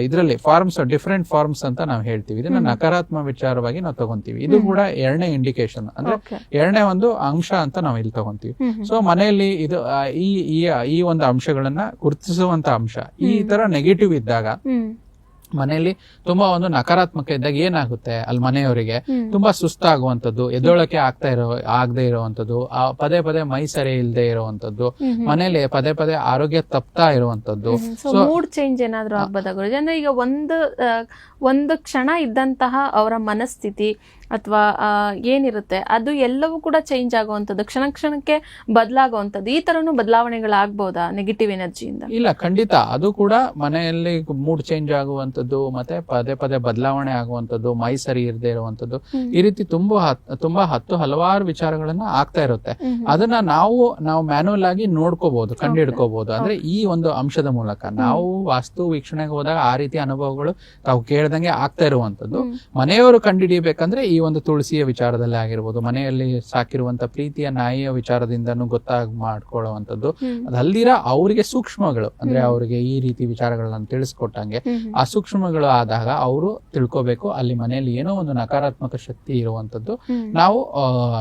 ಇದ್ರಲ್ಲಿ ಫಾರ್ಮ್ಸ್ ಡಿಫ್ರೆಂಟ್ ಫಾರ್ಮ್ಸ್ ಅಂತ ನಾವು ಹೇಳ್ತೀವಿ. ಇದನ್ನ ನಕಾರಾತ್ಮಕ ವಿಚಾರವಾಗಿ ನಾವು ತಗೊಂತೀವಿ. ಇದು ಕೂಡ ಎರಡನೇ ಇಂಡಿಕೇಶನ್ ಅಂದ್ರೆ Okay. ಎರಡನೇ ಒಂದು ಅಂಶ ಅಂತ ನಾವು ಇಲ್ಲಿ ತಗೊಂತೀವಿ. ಸೊ ಮನೆಯಲ್ಲಿ ಇದು ಈ ಈ ಒಂದು ಅಂಶಗಳನ್ನ ಗುರುತಿಸುವಂತ ಅಂಶ. ಈ ತರ ನೆಗೆಟಿವ್ ಇದ್ದಾಗ ಮನೆಯಲ್ಲಿ ತುಂಬಾ ಒಂದು ನಕಾರಾತ್ಮಕ ಇದ್ದಾಗ ಏನಾಗುತ್ತೆ? ಅಲ್ಲಿ ಮನೆಯವರಿಗೆ ತುಂಬಾ ಸುಸ್ತಾಗುವಂತದ್ದು ಎದ್ದೊಳಕ್ಕೆ ಆಗ್ತಾ ಇರೋ ಆಗದೆ ಇರುವಂತದ್ದು ಆ ಪದೇ ಪದೇ ಮೈ ಸರಿ ಇಲ್ಲದೆ ಇರುವಂತದ್ದು ಹ್ಮ್. ಪದೇ ಪದೇ ಆರೋಗ್ಯ ತಪ್ತಾ ಇರುವಂತದ್ದು ಮೂಡ್ ಚೇಂಜ್ ಏನಾದ್ರೂ ಆಗ್ಬೋದಾಗ ಅಂದ್ರೆ ಈಗ ಒಂದು ಒಂದು ಕ್ಷಣ ಇದ್ದಂತಹ ಅವರ ಮನಸ್ಥಿತಿ ಅಥವಾ ಏನಿರುತ್ತೆ ಅದು ಎಲ್ಲವೂ ಕೂಡ ಚೇಂಜ್ ಆಗುವಂಥದ್ದು. ಕ್ಷಣ ಕ್ಷಣಕ್ಕೆ ಬದಲಾಗುವಂಥದ್ದು. ಈ ತರನು ಬದಲಾವಣೆಗಳಾಗ್ಬೋದಾ ನೆಗೆಟಿವ್ ಎನರ್ಜಿಯಿಂದ ಇಲ್ಲ ಖಂಡಿತ. ಅದು ಕೂಡ ಮನೆಯಲ್ಲಿ ಮೂಡ್ ಚೇಂಜ್ ಆಗುವಂತದ್ದು ಮತ್ತೆ ಪದೇ ಪದೇ ಬದಲಾವಣೆ ಆಗುವಂತದ್ದು ಮೈ ಸರಿ ಇರದೆ ಇರುವಂತದ್ದು ಈ ರೀತಿ ತುಂಬಾ ತುಂಬಾ ಹತ್ತು ಹಲವಾರು ವಿಚಾರಗಳನ್ನ ಆಗ್ತಾ ಇರುತ್ತೆ. ಅದನ್ನ ನಾವು ನಾವು ಮ್ಯಾನುವಲ್ ಆಗಿ ನೋಡ್ಕೋಬಹುದು ಕಂಡು ಹಿಡ್ಕೋಬಹುದು ಅಂದ್ರೆ ಈ ಒಂದು ಅಂಶದ ಮೂಲಕ ನಾವು ವಾಸ್ತು ವೀಕ್ಷಣೆಗೆ ಹೋದಾಗ ಆ ರೀತಿ ಅನುಭವಗಳು ತಾವು ಕೇಳ್ದಂಗೆ ಆಗ್ತಾ ಇರುವಂತದ್ದು. ಮನೆಯವರು ಕಂಡುಹಿಡಿಯಬೇಕಂದ್ರೆ ಈ ಒಂದು ತುಳಸಿಯ ವಿಚಾರದಲ್ಲಿ ಆಗಿರ್ಬೋದು ಮನೆಯಲ್ಲಿ ಸಾಕಿರುವಂತ ಪ್ರೀತಿಯ ನಾಯಿಯ ವಿಚಾರದಿಂದನೂ ಗೊತ್ತಾಗ ಮಾಡ್ಕೊಳ್ಳುವಂಥದ್ದು. ಅದಲ್ಲಿರ ಅದಲ್ದಿರ ಅವರಿಗೆ ಸೂಕ್ಷ್ಮಗಳು ಅಂದ್ರೆ ಅವರಿಗೆ ಈ ರೀತಿ ವಿಚಾರಗಳನ್ನ ತಿಳಿಸ್ಕೊಟ್ಟಂಗೆ. ಆ ಸೂಕ್ಷ್ಮಗಳು ಆದಾಗ ಅವರು ತಿಳ್ಕೊಬೇಕು ಅಲ್ಲಿ ಮನೆಯಲ್ಲಿ ಏನೋ ಒಂದು ನಕಾರಾತ್ಮಕ ಶಕ್ತಿ ಇರುವಂತದ್ದು ನಾವು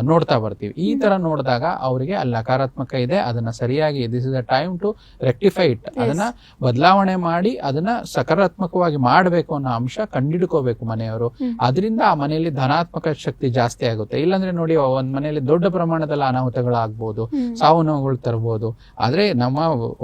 ನೋಡ್ತಾ ಬರ್ತೀವಿ. ಈ ತರ ನೋಡಿದಾಗ ಅವರಿಗೆ ಅಲ್ಲಿ ನಕಾರಾತ್ಮಕ ಇದೆ ಅದನ್ನ ಸರಿಯಾಗಿ this is a time to rectify it ಅದನ್ನ ಬದಲಾವಣೆ ಮಾಡಿ ಅದನ್ನ ಸಕಾರಾತ್ಮಕವಾಗಿ ಮಾಡಬೇಕು ಅನ್ನೋ ಅಂಶ ಕಂಡಿಡ್ಕೋಬೇಕು ಮನೆಯವರು. ಅದರಿಂದ ಆ ಮನೆಯಲ್ಲಿ ಧನಾತ್ಮಕ ಶಕ್ತಿ ಜಾಸ್ತಿ ಆಗುತ್ತೆ. ಇಲ್ಲಾಂದ್ರೆ ನೋಡಿ ಒಂದ್ ಮನೆಯಲ್ಲಿ ದೊಡ್ಡ ಪ್ರಮಾಣದಲ್ಲಿ ಅನಾಹುತಗಳಾಗ್ಬೋದು. ಸಾವು ನೋವುಗಳು ತರಬಹುದು ಆದ್ರೆ ನಮ್ಮ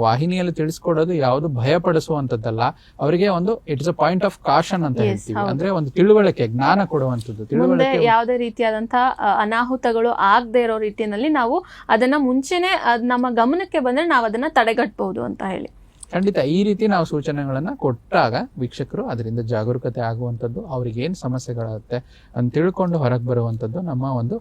ವಾಹಿನಿಯಲ್ಲಿ ತಿಳಿಸ್ಕೊಡೋದು ಯಾವುದು ಭಯ ಪಡಿಸುವಂತದ್ದಲ್ಲ ಅವರಿಗೆ ಒಂದು it's a point of caution ಅಂತ ಹೇಳ್ತೀವಿ. ಅಂದ್ರೆ ಒಂದು ತಿಳುವಳಿಕೆ ಜ್ಞಾನ ಕೊಡುವಂತದ್ದು ತಿಳುವಳಿಕೆ ಯಾವುದೇ ರೀತಿಯಾದಂತಹ ಅನಾಹುತಗಳು ಆಗದೆ ಇರೋ ರೀತಿಯಲ್ಲಿ ನಾವು ಅದನ್ನ ಮುಂಚೆನೆ ನಮ್ಮ ಗಮನಕ್ಕೆ ಬಂದ್ರೆ ನಾವು ಅದನ್ನ ತಡೆಗಟ್ಟಬಹುದು ಅಂತ ಹೇಳಿ. ಖಂಡಿತ ಈ ರೀತಿ ನಾವು ಸೂಚನೆಗಳನ್ನ ಕೊಟ್ಟಾಗ ವೀಕ್ಷಕರು ಅದರಿಂದ ಜಾಗರೂಕತೆ ಆಗುವಂತದ್ದು ಅವ್ರಿಗೆ ಏನು ಸಮಸ್ಯೆಗಳಾಗುತ್ತೆ ಅಂತ ತಿಳ್ಕೊಂಡು ಹೊರಗೆ ಬರುವಂತದ್ದು ನಮ್ಮ ಒಂದು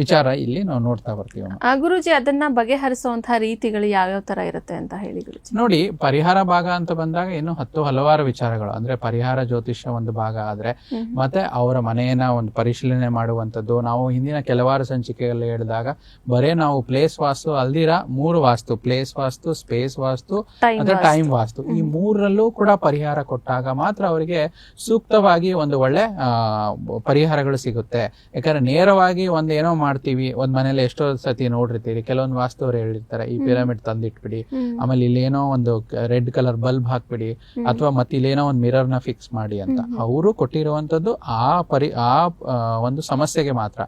ವಿಚಾರ ಇಲ್ಲಿ ನಾವು ನೋಡ್ತಾ ಬರ್ತೀವಿ ಗುರುಜಿ ಅದನ್ನ ಬಗೆಹರಿಸುವಂತಹ ರೀತಿಗಳು ಯಾವ್ಯಾವ ತರ ಇರುತ್ತೆ ಅಂತ ಹೇಳಿ ಗುರುಜಿ? ನೋಡಿ ಪರಿಹಾರ ಭಾಗ ಅಂತ ಬಂದಾಗ ಇನ್ನು ಹತ್ತು ಹಲವಾರು ವಿಚಾರಗಳು. ಅಂದ್ರೆ ಪರಿಹಾರ ಜ್ಯೋತಿಷ್ಯ ಒಂದು ಭಾಗ ಆದ್ರೆ ಮತ್ತೆ ಅವರ ಮನೆಯನ್ನ ಒಂದು ಪರಿಶೀಲನೆ ಮಾಡುವಂತದ್ದು ನಾವು ಹಿಂದಿನ ಕೆಲವಾರು ಸಂಚಿಕೆಯಲ್ಲಿ ಹೇಳಿದಾಗ ಬರೇ ನಾವು ಪ್ಲೇಸ್ ವಾಸ್ತು ಅಲ್ದಿರ ಮೂರು ವಾಸ್ತು. ಪ್ಲೇಸ್ ವಾಸ್ತು ಸ್ಪೇಸ್ ವಾಸ್ತು ವಾಸ್ತು. ಟೈಮ್ ವಾಸ್ತು. ಈ ಮೂರರಲ್ಲೂ ಕೂಡ ಪರಿಹಾರ ಕೊಟ್ಟಾಗ ಮಾತ್ರ ಅವರಿಗೆ ಸೂಕ್ತವಾಗಿ ಒಂದು ಒಳ್ಳೆ ಪರಿಹಾರಗಳು ಸಿಗುತ್ತೆ. ಯಾಕಂದ್ರೆ ನೇರವಾಗಿ ಒಂದ್ ಏನೋ ಮಾಡ್ತೀವಿ ಒಂದ್ ಮನೇಲಿ ಎಷ್ಟೋ ಸತಿ ನೋಡಿರ್ತೀರಿ ಕೆಲವೊಂದು ವಾಸ್ತು ಅವ್ರು ಹೇಳಿರ್ತಾರೆ ಈ ಪಿರಮಿಡ್ ತಂದಿಟ್ಬಿಡಿ ಆಮೇಲೆ ಆಮೇಲೆ ಇಲ್ಲೇನೋ ಒಂದು ರೆಡ್ ಕಲರ್ ಬಲ್ಬ್ ಹಾಕ್ಬಿಡಿ ಅಥವಾ ಮತ್ತೆ ಇಲ್ಲೇನೋ ಒಂದು ಮಿರರ್ನ ಫಿಕ್ಸ್ ಮಾಡಿ ಅಂತ. ಅವರು ಕೊಟ್ಟಿರುವಂತದ್ದು ಆ ಪರಿ ಆ ಒಂದು ಸಮಸ್ಯೆಗೆ ಮಾತ್ರ.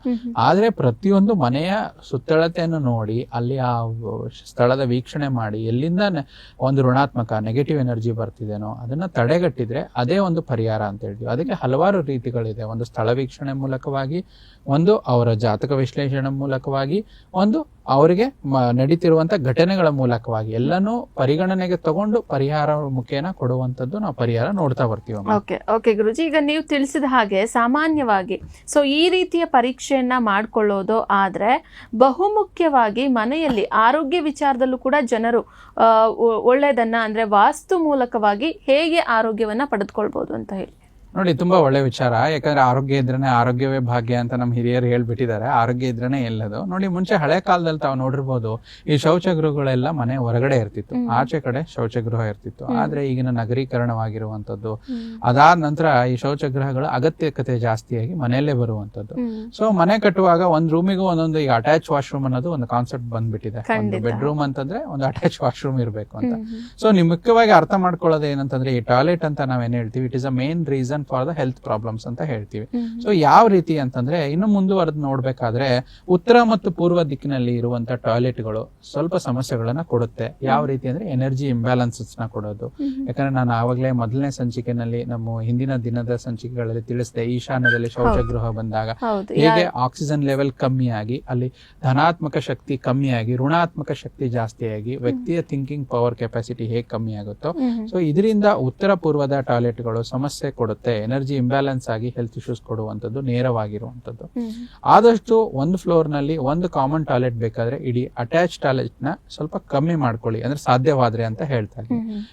ಆದ್ರೆ ಪ್ರತಿಯೊಂದು ಮನೆಯ ಸುತ್ತಳತೆಯನ್ನು ನೋಡಿ ಅಲ್ಲಿ ಆ ಸ್ಥಳದ ವೀಕ್ಷಣೆ ಮಾಡಿ ಎಲ್ಲಿಂದ ಒಂದು ಋಣಾತ್ಮಕ ನೆಗೆಟಿವ್ ಎನರ್ಜಿ ಬರ್ತಿದೆನೋ, ಅದನ್ನ ತಡೆಗಟ್ಟಿದ್ರೆ ಅದೇ ಒಂದು ಪರಿಹಾರ ಅಂತ ಹೇಳ್ತೀವಿ. ಅದಕ್ಕೆ ಹಲವಾರು ರೀತಿಗಳಿದೆ. ಒಂದು ಸ್ಥಳ ವೀಕ್ಷಣೆ ಮೂಲಕವಾಗಿ, ಒಂದು ಅವರ ಜಾತಕ ವಿಶ್ಲೇಷಣೆ ಮೂಲಕವಾಗಿ, ಒಂದು ಅವರಿಗೆ ನಡೀತಿರುವಂತ ಘಟನೆಗಳ ಮೂಲಕವಾಗಿ ಎಲ್ಲನೂ ಪರಿಗಣನೆಗೆ ತಗೊಂಡು ಪರಿಹಾರ ಮುಖೇನ ಕೊಡುವಂತದ್ದು ನಾವು ಪರಿಹಾರ ನೋಡ್ತಾ ಬರ್ತೀವಿ ಓಕೆ ಓಕೆ ಗುರುಜಿ, ಈಗ ನೀವು ತಿಳಿಸಿದ ಹಾಗೆ ಸಾಮಾನ್ಯವಾಗಿ ಸೊ ಈ ರೀತಿಯ ಪರೀಕ್ಷೆಯನ್ನ ಮಾಡ್ಕೊಳ್ಳೋದು ಆದ್ರೆ ಬಹುಮುಖ್ಯವಾಗಿ ಮನೆಯಲ್ಲಿ ಆರೋಗ್ಯ ವಿಚಾರದಲ್ಲೂ ಕೂಡ ಜನರು ಒಳ್ಳೆಯದನ್ನ ಅಂದ್ರೆ ವಾಸ್ತು ಮೂಲಕವಾಗಿ ಹೇಗೆ ಆರೋಗ್ಯವನ್ನ ಪಡೆದುಕೊಳ್ಬಹುದು ಅಂತ ಹೇಳಿ. ನೋಡಿ ತುಂಬಾ ಒಳ್ಳೆ ವಿಚಾರ. ಯಾಕಂದ್ರೆ ಆರೋಗ್ಯ ಇದ್ರೇನೆ ಆರೋಗ್ಯವೇ ಭಾಗ್ಯ ಅಂತ ನಮ್ಮ ಹಿರಿಯರು ಹೇಳ್ಬಿಟ್ಟಿದ್ದಾರೆ. ಆರೋಗ್ಯ ಇದ್ರೇನೆ ಎಲ್ಲದು. ನೋಡಿ ಮುಂಚೆ ಹಳೆ ಕಾಲದಲ್ಲಿ ತಾವು ನೋಡಿರ್ಬೋದು ಈ ಶೌಚಗೃಹಗಳೆಲ್ಲ ಮನೆ ಹೊರಗಡೆ ಇರ್ತಿತ್ತು. ಆಚೆ ಕಡೆ ಶೌಚಗೃಹ ಇರ್ತಿತ್ತು. ಆದ್ರೆ ಈಗಿನ ನಗರೀಕರಣವಾಗಿರುವಂತದ್ದು ಅದಾದ ನಂತರ ಈ ಶೌಚಗೃಹಗಳ ಅಗತ್ಯಕತೆ ಜಾಸ್ತಿಯಾಗಿ ಮನೆಯಲ್ಲೇ ಬರುವಂತದ್ದು ಸೊ ಮನೆ ಕಟ್ಟುವಾಗ ಒಂದ್ ರೂಮಿಗೂ ಒಂದೊಂದು ಈಗ ಅಟ್ಯಾಚ್ ವಾಶ್ರೂಮ್ ಅನ್ನೋದು ಒಂದು ಕಾನ್ಸೆಪ್ಟ್ ಬಂದ್ಬಿಟ್ಟಿದೆ. ಒಂದು. ಬೆಡ್ರೂಮ್ ಅಂತಂದ್ರೆ ಒಂದು ಅಟ್ಯಾಚ್ ವಾಶ್ರೂಮ್ ಇರಬೇಕು ಅಂತ. ಸೊ ನೀವು ಮುಖ್ಯವಾಗಿ ಅರ್ಥ ಮಾಡ್ಕೊಳ್ಳೋದು ಏನಂತಂದ್ರೆ ಈ ಟಾಯ್ಲೆಟ್ ಅಂತ ನಾವೇನ್ ಹೇಳ್ತೀವಿ it is a main reason for the health problems ಅಂತ ಹೇಳ್ತೀವಿ. ಸೊ ಯಾವ ರೀತಿ ಅಂತಂದ್ರೆ ಇನ್ನು ಮುಂದುವರೆದು ನೋಡ್ಬೇಕಾದ್ರೆ ಉತ್ತರ ಮತ್ತು ಪೂರ್ವ ದಿಕ್ಕಿನಲ್ಲಿ ಇರುವಂತ ಟಾಯ್ಲೆಟ್ಗಳು ಸ್ವಲ್ಪ ಸಮಸ್ಯೆಗಳನ್ನ ಕೊಡುತ್ತೆ. ಯಾವ ರೀತಿ ಅಂದ್ರೆ ಎನರ್ಜಿ ಇಂಬ್ಯಾಲೆನ್ಸಸ್ನ ಕೊಡೋದು. ಯಾಕಂದ್ರೆ ನಾನು ಆವಾಗಲೇ ಮೊದಲನೇ ಸಂಚಿಕೆನಲ್ಲಿ ನಮ್ಮ ಹಿಂದಿನ ದಿನದ ಸಂಚಿಕೆಗಳಲ್ಲಿ ತಿಳಿಸಿದೆ ಈಶಾನ್ಯದಲ್ಲಿ ಶೌಚಗೃಹ ಬಂದಾಗ. ಹೇಗೆ ಆಕ್ಸಿಜನ್ ಲೆವೆಲ್ ಕಮ್ಮಿಯಾಗಿ ಅಲ್ಲಿ ಧನಾತ್ಮಕ ಶಕ್ತಿ ಕಮ್ಮಿಯಾಗಿ ಋಣಾತ್ಮಕ ಶಕ್ತಿ ಜಾಸ್ತಿಯಾಗಿ ವ್ಯಕ್ತಿಯ ಥಿಂಕಿಂಗ್ ಪವರ್ ಕೆಪಾಸಿಟಿ ಹೇಗೆ ಕಮ್ಮಿ ಆಗುತ್ತೋ. ಸೊ ಇದರಿಂದ ಉತ್ತರ ಪೂರ್ವದ ಟಾಯ್ಲೆಟ್ಗಳು ಸಮಸ್ಯೆ ಕೊಡುತ್ತೆ. ಮತ್ತೆ ಎನರ್ಜಿ ಇಂಬ್ಯಾಲೆನ್ಸ್ ಆಗಿ ಹೆಲ್ತ್ ಇಶ್ಯೂಸ್ ಕೊಡುವಂಥದ್ದು ನೇರವಾಗಿರುವಂಥದ್ದು. ಆದಷ್ಟು ಒಂದು ಫ್ಲೋರ್ನಲ್ಲಿ ಒಂದು ಕಾಮನ್ ಟಾಯ್ಲೆಟ್ ಬೇಕಾದ್ರೆ ಇಡೀ ಅಟ್ಯಾಚ್ ಟಾಯ್ಲೆಟ್ನ ಸ್ವಲ್ಪ ಕಮ್ಮಿ ಮಾಡ್ಕೊಳ್ಳಿ ಅಂದ್ರೆ ಸಾಧ್ಯವಾದ್ರೆ ಅಂತ ಹೇಳ್ತಾರೆ.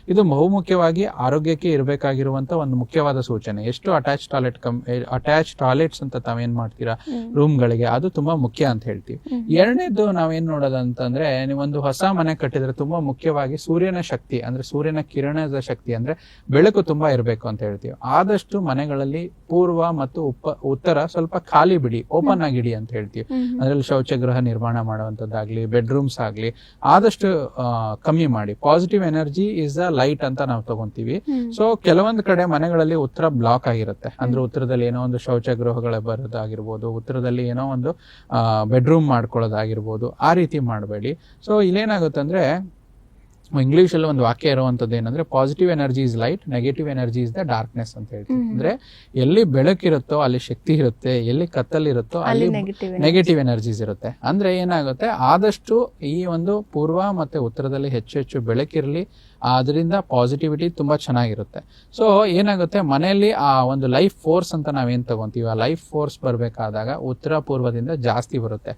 ಇದು ಬಹುಮುಖ್ಯವಾಗಿ ಆರೋಗ್ಯಕ್ಕೆ ಇರಬೇಕಾಗಿರುವಂತ ಒಂದು ಮುಖ್ಯವಾದ ಸೂಚನೆ ಎಷ್ಟು attach toilet come attach toilets ಅಂತ ತಾವೇನ್ ಮಾಡ್ತೀರಾ. ರೂಮ್ ಗಳಿಗೆ ಅದು ತುಂಬಾ ಮುಖ್ಯ ಅಂತ ಹೇಳ್ತೀವಿ. ಎರಡನೇದು ನಾವೇನ್ ನೋಡೋದಂತಂದ್ರೆ ನೀವೊಂದು ಹೊಸ ಮನೆ ಕಟ್ಟಿದ್ರೆ ತುಂಬಾ ಮುಖ್ಯವಾಗಿ ಸೂರ್ಯನ ಶಕ್ತಿ ಅಂದ್ರೆ ಸೂರ್ಯನ ಕಿರಣದ ಶಕ್ತಿ ಅಂದ್ರೆ ಬೆಳಕು ತುಂಬಾ ಇರಬೇಕು ಅಂತ ಹೇಳ್ತೀವಿ ಆದಷ್ಟು ಮನೆಗಳಲ್ಲಿ ಪೂರ್ವ ಮತ್ತು ಉಪ ಉತ್ತರ ಸ್ವಲ್ಪ ಖಾಲಿ ಬಿಡಿ ಓಪನ್ ಆಗಿಡಿ ಅಂತ ಹೇಳ್ತೀವಿ. ಅದ್ರಲ್ಲಿ ಶೌಚಗೃಹ ನಿರ್ಮಾಣ ಮಾಡುವಂತದ್ದಾಗ್ಲಿ ಬೆಡ್ರೂಮ್ಸ್ ಆಗ್ಲಿ ಆದಷ್ಟು ಕಮ್ಮಿ ಮಾಡಿ. Positive energy is a light ಅಂತ ನಾವು ತಗೊಂತೀವಿ. ಸೊ ಕೆಲವೊಂದು ಕಡೆ ಮನೆಗಳಲ್ಲಿ ಉತ್ತರ ಬ್ಲಾಕ್ ಆಗಿರುತ್ತೆ. ಅಂದ್ರೆ ಉತ್ತರದಲ್ಲಿ ಏನೋ ಒಂದು ಶೌಚಗೃಹಗಳ ಬರೋದಾಗಿರ್ಬೋದು ಉತ್ತರದಲ್ಲಿ ಏನೋ ಒಂದು ಬೆಡ್ರೂಮ್ ಮಾಡ್ಕೊಳ್ಳೋದಾಗಿರ್ಬೋದು ಆ ರೀತಿ ಮಾಡಬೇಡಿ. ಸೊ ಇಲ್ಲೇನಾಗುತ್ತೆ ಅಂದ್ರೆ ಇಂಗ್ಲಿಷ್ ಅಲ್ಲಿ ಒಂದು ವಾಕ್ಯ ಇರುವಂತದ್ದು ಏನಂದ್ರೆ positive energy is light negative energy is the darkness ಅಂತ ಹೇಳ್ತೀವಿ. ಅಂದ್ರೆ ಎಲ್ಲಿ ಬೆಳಕಿರುತ್ತೋ ಅಲ್ಲಿ ಶಕ್ತಿ ಇರುತ್ತೆ ಎಲ್ಲಿ ಕತ್ತಲಿರುತ್ತೋ ಅಲ್ಲಿ ನೆಗೆಟಿವ್ ಎನರ್ಜೀಸ್ ಇರುತ್ತೆ. ಅಂದ್ರೆ ಏನಾಗುತ್ತೆ ಆದಷ್ಟು ಈ ಒಂದು ಪೂರ್ವ ಮತ್ತೆ ಉತ್ತರದಲ್ಲಿ ಹೆಚ್ಚು ಹೆಚ್ಚು ಬೆಳಕಿರಲಿ ಅದರಿಂದ ಪಾಸಿಟಿವಿಟಿ ತುಂಬಾ ಚೆನ್ನಾಗಿರುತ್ತೆ. ಸೊ ಏನಾಗುತ್ತೆ? ಮನೆಯಲ್ಲಿ ಆ ಒಂದು ಲೈಫ್ ಫೋರ್ಸ್ ಅಂತ ನಾವೇನ್ ತಗೊಂತೀವಿ? ಆ ಲೈಫ್ ಫೋರ್ಸ್ ಬರಬೇಕಾದಾಗ ಉತ್ತರ ಪೂರ್ವದಿಂದ ಜಾಸ್ತಿ ಬರುತ್ತೆ.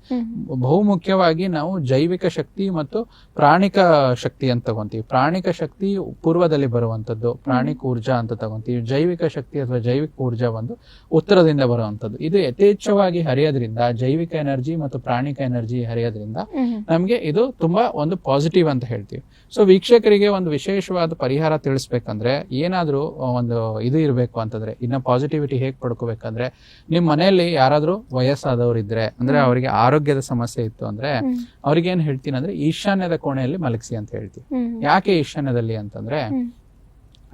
ಬಹುಮುಖ್ಯವಾಗಿ ನಾವು ಜೈವಿಕ ಶಕ್ತಿ ಮತ್ತು ಪ್ರಾಣಿಕ ಶಕ್ತಿ ಅಂತ ತಗೊಂತೀವಿ. ಪ್ರಾಣಿಕ ಶಕ್ತಿ ಪೂರ್ವದಲ್ಲಿ ಬರುವಂತದ್ದು ಪ್ರಾಣಿಕ ಊರ್ಜಾ ಅಂತ ತಗೊಂತೀವಿ. ಜೈವಿಕ ಶಕ್ತಿ ಅಥವಾ ಜೈವಿಕ ಊರ್ಜಾ ಒಂದು ಉತ್ತರದಿಂದ ಬರುವಂತದ್ದು ಇದು ಯಥೇಚ್ಛವಾಗಿ ಹರಿಯೋದ್ರಿಂದ ಜೈವಿಕ ಎನರ್ಜಿ ಮತ್ತು ಪ್ರಾಣಿಕ ಎನರ್ಜಿ ಹರಿಯೋದ್ರಿಂದ ನಮಗೆ ಇದು ತುಂಬಾ ಒಂದು ಪಾಸಿಟಿವ್ ಅಂತ ಹೇಳ್ತೀವಿ. ಸೊ ವೀಕ್ಷಕರಿಗೆ ಒಂದು ವಿಶೇಷವಾದ ಪರಿಹಾರ ತಿಳಿಸ್ಬೇಕಂದ್ರೆ ಏನಾದರೂ ಒಂದು ಇದು ಇರಬೇಕು ಅಂತಂದ್ರೆ ಇನ್ನ ಪಾಸಿಟಿವಿಟಿ ಹೇಗೆ ಪಡ್ಕೋಬೇಕಂದ್ರೆ ನಿಮ್ಮ ಮನೆಯಲ್ಲಿ ಯಾರಾದರೂ ವಯಸ್ಸಾದವರು ಇದ್ರೆ ಅಂದ್ರೆ ಅವರಿಗೆ ಆರೋಗ್ಯದ ಸಮಸ್ಯೆ ಇತ್ತು ಅಂದ್ರೆ ಅವ್ರಿಗೆ ಏನ್ ಹೇಳ್ತೀನಿ ಅಂದ್ರೆ ಈಶಾನ್ಯದ ಕೋಣೆಯಲ್ಲಿ ಮಲಗಿಸಿ ಅಂತ ಹೇಳ್ತೀವಿ ಯಾಕೆ ಈಶಾನ್ಯದಲ್ಲಿ ಅಂತಂದ್ರೆ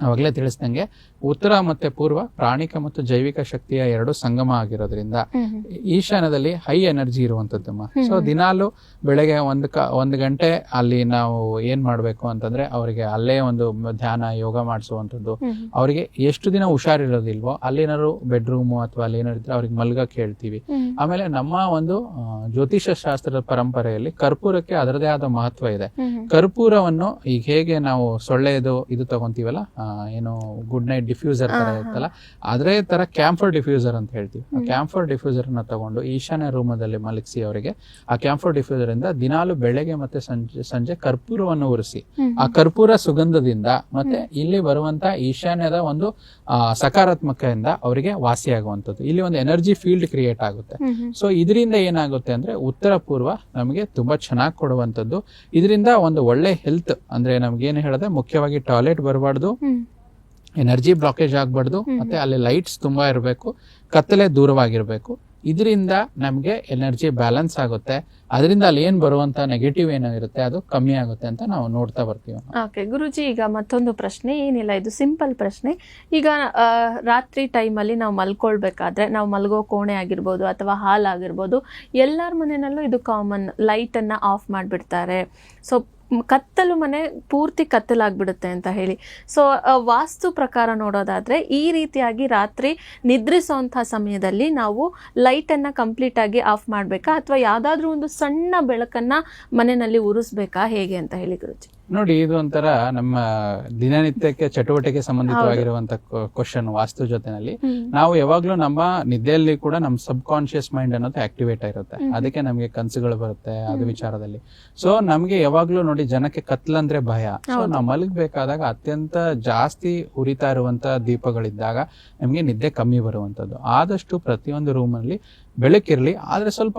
ಅವಾಗಲೇ ತಿಳಿಸ್ದಂಗೆ ಉತ್ತರ ಮತ್ತೆ ಪೂರ್ವ ಪ್ರಾಣಿಕ ಮತ್ತು ಜೈವಿಕ ಶಕ್ತಿಯ ಎರಡು ಸಂಗಮ ಆಗಿರೋದ್ರಿಂದ ಈಶಾನ್ಯದಲ್ಲಿ ಹೈ ಎನರ್ಜಿ ಇರುವಂತದ್ದಮ್ಮ ಸೊ ದಿನಾಲು ಬೆಳಗ್ಗೆ ಒಂದು ಕ ಒಂದು ಗಂಟೆ ಅಲ್ಲಿ ನಾವು ಏನ್ ಮಾಡ್ಬೇಕು ಅಂತಂದ್ರೆ ಅವರಿಗೆ ಅಲ್ಲೇ ಒಂದು ಧ್ಯಾನ ಯೋಗ ಮಾಡಿಸುವಂತದ್ದು ಅವರಿಗೆ ಎಷ್ಟು ದಿನ ಹುಷಾರಿರೋದಿಲ್ವೋ ಅಲ್ಲೇನಾದ್ರು ಬೆಡ್ರೂಮ್ ಅಥವಾ ಅಲ್ಲಿ ಏನಾದ್ರು ಇದ್ರೆ ಅವ್ರಿಗೆ ಮಲ್ಗಕ್ಕೆ ಹೇಳ್ತೀವಿ ಆಮೇಲೆ ನಮ್ಮ ಒಂದು ಜ್ಯೋತಿಷ ಶಾಸ್ತ್ರದ ಪರಂಪರೆಯಲ್ಲಿ ಕರ್ಪೂರಕ್ಕೆ ಅದರದೇ ಆದ ಮಹತ್ವ ಇದೆ. ಕರ್ಪೂರವನ್ನು ಈಗ ಹೇಗೆ ನಾವು ಸೊಳ್ಳೆದು ಇದು ತಗೊಂತೀವಲ್ಲ ಏನು ಗುಡ್ ನೈಟ್ ಡಿಫ್ಯೂಸರ್ ತರ. ಇರುತ್ತಲ್ಲ? ಅದೇ ತರ ಕ್ಯಾಂಫರ್ ಡಿಫ್ಯೂಸರ್ ಅಂತ ಹೇಳ್ತೀವಿ. ಆ ಕ್ಯಾಂಫರ್ ಡಿಫ್ಯೂಸರ್ ಅನ್ನ ತಗೊಂಡು ಈಶಾನ್ಯ ರೂಮದಲ್ಲಿ ಮಲಗಿಸಿ ಅವರಿಗೆ ಆ ಕ್ಯಾಂಫರ್ ಡಿಫ್ಯೂಸರ್ ಇಂದ ದಿನಾಲು ಬೆಳಗ್ಗೆ ಮತ್ತೆ ಸಂಜೆ ಸಂಜೆ ಕರ್ಪೂರವನ್ನು ಉರಿಸಿ. ಆ ಕರ್ಪೂರ ಸುಗಂಧದಿಂದ ಮತ್ತೆ ಇಲ್ಲಿ ಬರುವಂತ ಈಶಾನ್ಯದ ಒಂದು ಸಕಾರಾತ್ಮಕ ಸಕಾರಾತ್ಮಕದಿಂದ ಅವರಿಗೆ ವಾಸಿಯಾಗುವಂಥದ್ದು. ಇಲ್ಲಿ ಒಂದು ಎನರ್ಜಿ ಫೀಲ್ಡ್ ಕ್ರಿಯೇಟ್ ಆಗುತ್ತೆ. ಸೊ ಇದರಿಂದ ಏನಾಗುತ್ತೆ ಅಂದ್ರೆ ಉತ್ತರ ಪೂರ್ವ ನಮಗೆ ತುಂಬಾ ಚೆನ್ನಾಗಿ ಕೊಡುವಂಥದ್ದು. ಇದರಿಂದ ಒಂದು ಒಳ್ಳೆ ಹೆಲ್ತ್ ಅಂದ್ರೆ ನಮ್ಗೆ ಏನು ಹೇಳದೆ ಮುಖ್ಯವಾಗಿ ಟಾಯ್ಲೆಟ್ ಬರಬಾರ್ದು. ಎನರ್ಜಿ ಬ್ಲಾಕೇಜ್ ಆಗ್ಬಾರ್ದು ಮತ್ತೆ ಅಲ್ಲಿ ಲೈಟ್ಸ್ ತುಂಬಾ ಇರಬೇಕು ಕತ್ತಲೆ ದೂರವಾಗಿರ್ಬೇಕು. ಇದರಿಂದ ನಮಗೆ ಎನರ್ಜಿ ಬ್ಯಾಲೆನ್ಸ್ ಆಗುತ್ತೆ. ಅದರಿಂದ ಅಲ್ಲಿ ಏನ್ ಬರುವಂತ ನೆಗೆಟಿವ್ ಏನೋ ಇರುತ್ತೆ ಅದು ಕಮ್ಮಿ ಆಗುತ್ತೆ ಅಂತ ನಾವು ನೋಡ್ತಾ ಬರ್ತೀವಿ ಓಕೆ ಗುರುಜಿ ಈಗ ಮತ್ತೊಂದು ಪ್ರಶ್ನೆ ಏನಿಲ್ಲ ಇದು ಸಿಂಪಲ್ ಪ್ರಶ್ನೆ. ಈಗ ರಾತ್ರಿ ಟೈಮಲ್ಲಿ ನಾವು ಮಲ್ಕೊಳ್ಬೇಕಾದ್ರೆ ನಾವು ಮಲ್ಗೋ ಕೋಣೆ ಆಗಿರ್ಬೋದು ಅಥವಾ ಹಾಲ್ ಆಗಿರ್ಬೋದು ಎಲ್ಲರ ಮನೆಯಲ್ಲೂ ಇದು ಕಾಮನ್ ಲೈಟನ್ನು ಆಫ್ ಮಾಡಿಬಿಡ್ತಾರೆ. ಸೊ ಕತ್ತಲು ಮನೆ ಪೂರ್ತಿ ಕತ್ತಲಾಗ್ಬಿಡುತ್ತೆ ಅಂತ ಹೇಳಿ. ಸೊ ವಾಸ್ತು ಪ್ರಕಾರ ನೋಡೋದಾದರೆ ಈ ರೀತಿಯಾಗಿ ರಾತ್ರಿ ನಿದ್ರಿಸುವಂಥ ಸಮಯದಲ್ಲಿ ನಾವು ಲೈಟನ್ನು ಕಂಪ್ಲೀಟಾಗಿ ಆಫ್ ಮಾಡಬೇಕಾ? ಅಥವಾ ಯಾವುದಾದ್ರೂ ಒಂದು ಸಣ್ಣ ಬೆಳಕನ್ನು ಮನೆಯಲ್ಲಿ ಉರಿಸ್ಬೇಕಾ? ಹೇಗೆ ಅಂತ ಹೇಳಿ ಗುರುಜಿ. ನೋಡಿ ಇದು ಒಂಥರ ನಮ್ಮ ದಿನನಿತ್ಯಕ್ಕೆ ಚಟುವಟಿಕೆ ಸಂಬಂಧಿತವಾಗಿರುವಂತ ಕ್ವಶನ್ ವಾಸ್ತು ಜೊತೆನಲ್ಲಿ ನಾವು ಯಾವಾಗ್ಲೂ ನಮ್ಮ ನಿದ್ದೆಯಲ್ಲಿ ಕೂಡ ನಮ್ಮ ಸಬ್ ಕಾನ್ಶಿಯಸ್ ಮೈಂಡ್ ಅನ್ನೋದು ಆಕ್ಟಿವೇಟ್ ಆಗಿರುತ್ತೆ. ಅದಕ್ಕೆ ನಮಗೆ ಕನಸುಗಳು ಬರುತ್ತೆ ಅದು ವಿಚಾರದಲ್ಲಿ. ಸೊ ನಮ್ಗೆ ಯಾವಾಗ್ಲೂ ನೋಡಿ ಜನಕ್ಕೆ ಕತ್ಲಂದ್ರೆ ಭಯ. ಸೊ ನಾವು ಮಲಗಬೇಕಾದಾಗ ಅತ್ಯಂತ ಜಾಸ್ತಿ ಉರಿತಾ ಇರುವಂತ ದೀಪಗಳಿದ್ದಾಗ ನಮ್ಗೆ ನಿದ್ದೆ ಕಮ್ಮಿ ಬರುವಂತದ್ದು ಆದಷ್ಟು ಪ್ರತಿಯೊಂದು ರೂಮ್ ಅಲ್ಲಿ ಬೆಳಕಿರ್ಲಿ ಆದ್ರೆ ಸ್ವಲ್ಪ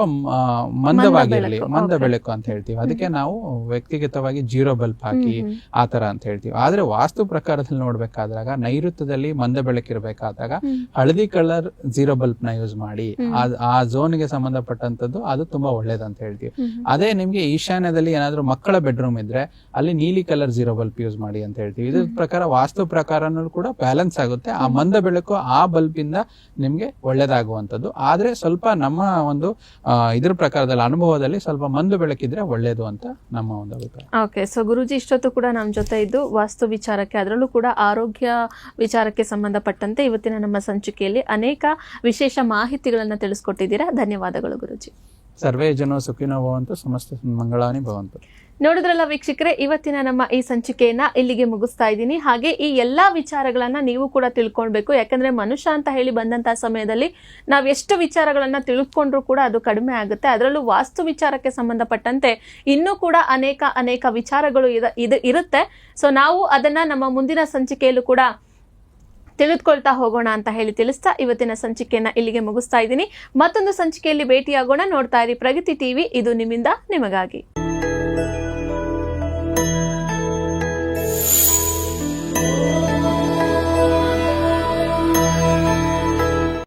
ಮಂದವಾಗಿರಲಿ ಮಂದ ಬೆಳಕು ಅಂತ ಹೇಳ್ತೀವಿ. ಅದಕ್ಕೆ ನಾವು ವ್ಯಕ್ತಿಗತವಾಗಿ ಜೀರೋ ಬಲ್ಬ್ ಹಾಕಿ ಆ ತರ ಅಂತ ಹೇಳ್ತೀವಿ. ಆದ್ರೆ ವಾಸ್ತು ಪ್ರಕಾರದಲ್ಲಿ ನೋಡ್ಬೇಕಾದಾಗ ನೈಋತ್ಯದಲ್ಲಿ ಮಂದ ಬೆಳಕಿರಬೇಕಾದಾಗ ಹಳದಿ ಕಲರ್ ಜೀರೋ ಬಲ್ಬ್ನ ಯೂಸ್ ಮಾಡಿ ಆ- ಆ ಝೋನ್ಗೆ ಸಂಬಂಧಪಟ್ಟಂತದ್ದು ಅದು ತುಂಬಾ ಒಳ್ಳೇದಂತ ಹೇಳ್ತೀವಿ. ಅದೇ ನಿಮ್ಗೆ ಈಶಾನ್ಯದಲ್ಲಿ ಏನಾದ್ರೂ ಮಕ್ಕಳ ಬೆಡ್ರೂಮ್ ಇದ್ರೆ ಅಲ್ಲಿ ನೀಲಿ ಕಲರ್ ಜೀರೋ ಬಲ್ಬ್ ಯೂಸ್ ಮಾಡಿ ಅಂತ ಹೇಳ್ತೀವಿ. ಇದ್ರ ಪ್ರಕಾರ ವಾಸ್ತು ಪ್ರಕಾರನೂ ಕೂಡ ಬ್ಯಾಲೆನ್ಸ್ ಆಗುತ್ತೆ. ಆ ಮಂದ ಬೆಳಕು ಆ ಬಲ್ಬ್ ಇಂದ ನಿಮ್ಗೆ ಒಳ್ಳೇದಾಗುವಂತದ್ದು ಆದ್ರೆ ಸ್ವಲ್ಪ ನಮ್ಮ ಒಂದು ಇದ್ರ ಪ್ರಕಾರದಲ್ಲಿ ಅನುಭವದಲ್ಲಿ ಸ್ವಲ್ಪ ಮಂದು ಬೆಳಕಿದ್ರೆ ಒಳ್ಳೇದು ಅಂತ ನಮ್ಮ ಒಂದು ಅಭಿಪ್ರಾಯ. ಓಕೆ ಸೊ ಗುರುಜಿ ಇಷ್ಟೊತ್ತು ಕೂಡ ನಮ್ಮ ಜೊತೆ ಇದ್ದು ವಾಸ್ತು ವಿಚಾರಕ್ಕೆ ಅದರಲ್ಲೂ ಕೂಡ ಆರೋಗ್ಯ ವಿಚಾರಕ್ಕೆ ಸಂಬಂಧಪಟ್ಟಂತೆ ಇವತ್ತಿನ ನಮ್ಮ ಸಂಚಿಕೆಯಲ್ಲಿ ಅನೇಕ ವಿಶೇಷ ಮಾಹಿತಿಗಳನ್ನು ತಿಳಿಸ್ಕೊಟ್ಟಿದ್ದೀರಾ. ಧನ್ಯವಾದಗಳು ಗುರುಜಿ. ಸರ್ವೇ ಜನ ಸುಖಿನೋ ಭವಂತು ಸಮಸ್ತ ಮಂಗಳಾನಿ ಭವಂತು. ನೋಡಿದ್ರಲ್ಲ ವೀಕ್ಷಕರೇ, ಇವತ್ತಿನ ನಮ್ಮ ಈ ಸಂಚಿಕೆಯನ್ನ ಇಲ್ಲಿಗೆ ಮುಗಿಸ್ತಾ ಇದ್ದೀನಿ. ಹಾಗೆ ಈ ಎಲ್ಲಾ ವಿಚಾರಗಳನ್ನ ನೀವು ಕೂಡ ತಿಳ್ಕೊಳ್ಬೇಕು. ಯಾಕಂದ್ರೆ ಮನುಷ್ಯ ಅಂತ ಹೇಳಿ ಬಂದಂತ ಸಮಯದಲ್ಲಿ ನಾವು ಎಷ್ಟು ವಿಚಾರಗಳನ್ನ ತಿಳ್ಕೊಂಡ್ರು ಕೂಡ ಅದು ಕಡಿಮೆ ಆಗುತ್ತೆ. ಅದರಲ್ಲೂ ವಾಸ್ತು ವಿಚಾರಕ್ಕೆ ಸಂಬಂಧಪಟ್ಟಂತೆ ಇನ್ನೂ ಕೂಡ ಅನೇಕ ಅನೇಕ ವಿಚಾರಗಳು ಇದ- ಇದು ಇರುತ್ತೆ. ಸೊ ನಾವು ಅದನ್ನ ನಮ್ಮ ಮುಂದಿನ ಸಂಚಿಕೆಯಲ್ಲೂ ಕೂಡ ತಿಳಿದುಕೊಳ್ತಾ ಹೋಗೋಣ ಅಂತ ಹೇಳಿ ತಿಳಿಸ್ತಾ ಇವತ್ತಿನ ಸಂಚಿಕೆಯನ್ನ ಇಲ್ಲಿಗೆ ಮುಗಿಸ್ತಾ ಇದ್ದೀನಿ. ಮತ್ತೊಂದು ಸಂಚಿಕೆಯಲ್ಲಿ ಭೇಟಿಯಾಗೋಣ. ನೋಡ್ತಾ ಇರಿ ಪ್ರಗತಿ ಟಿವಿ. ಇದು ನಿಮ್ಮಿಂದ ನಿಮಗಾಗಿ. Oh.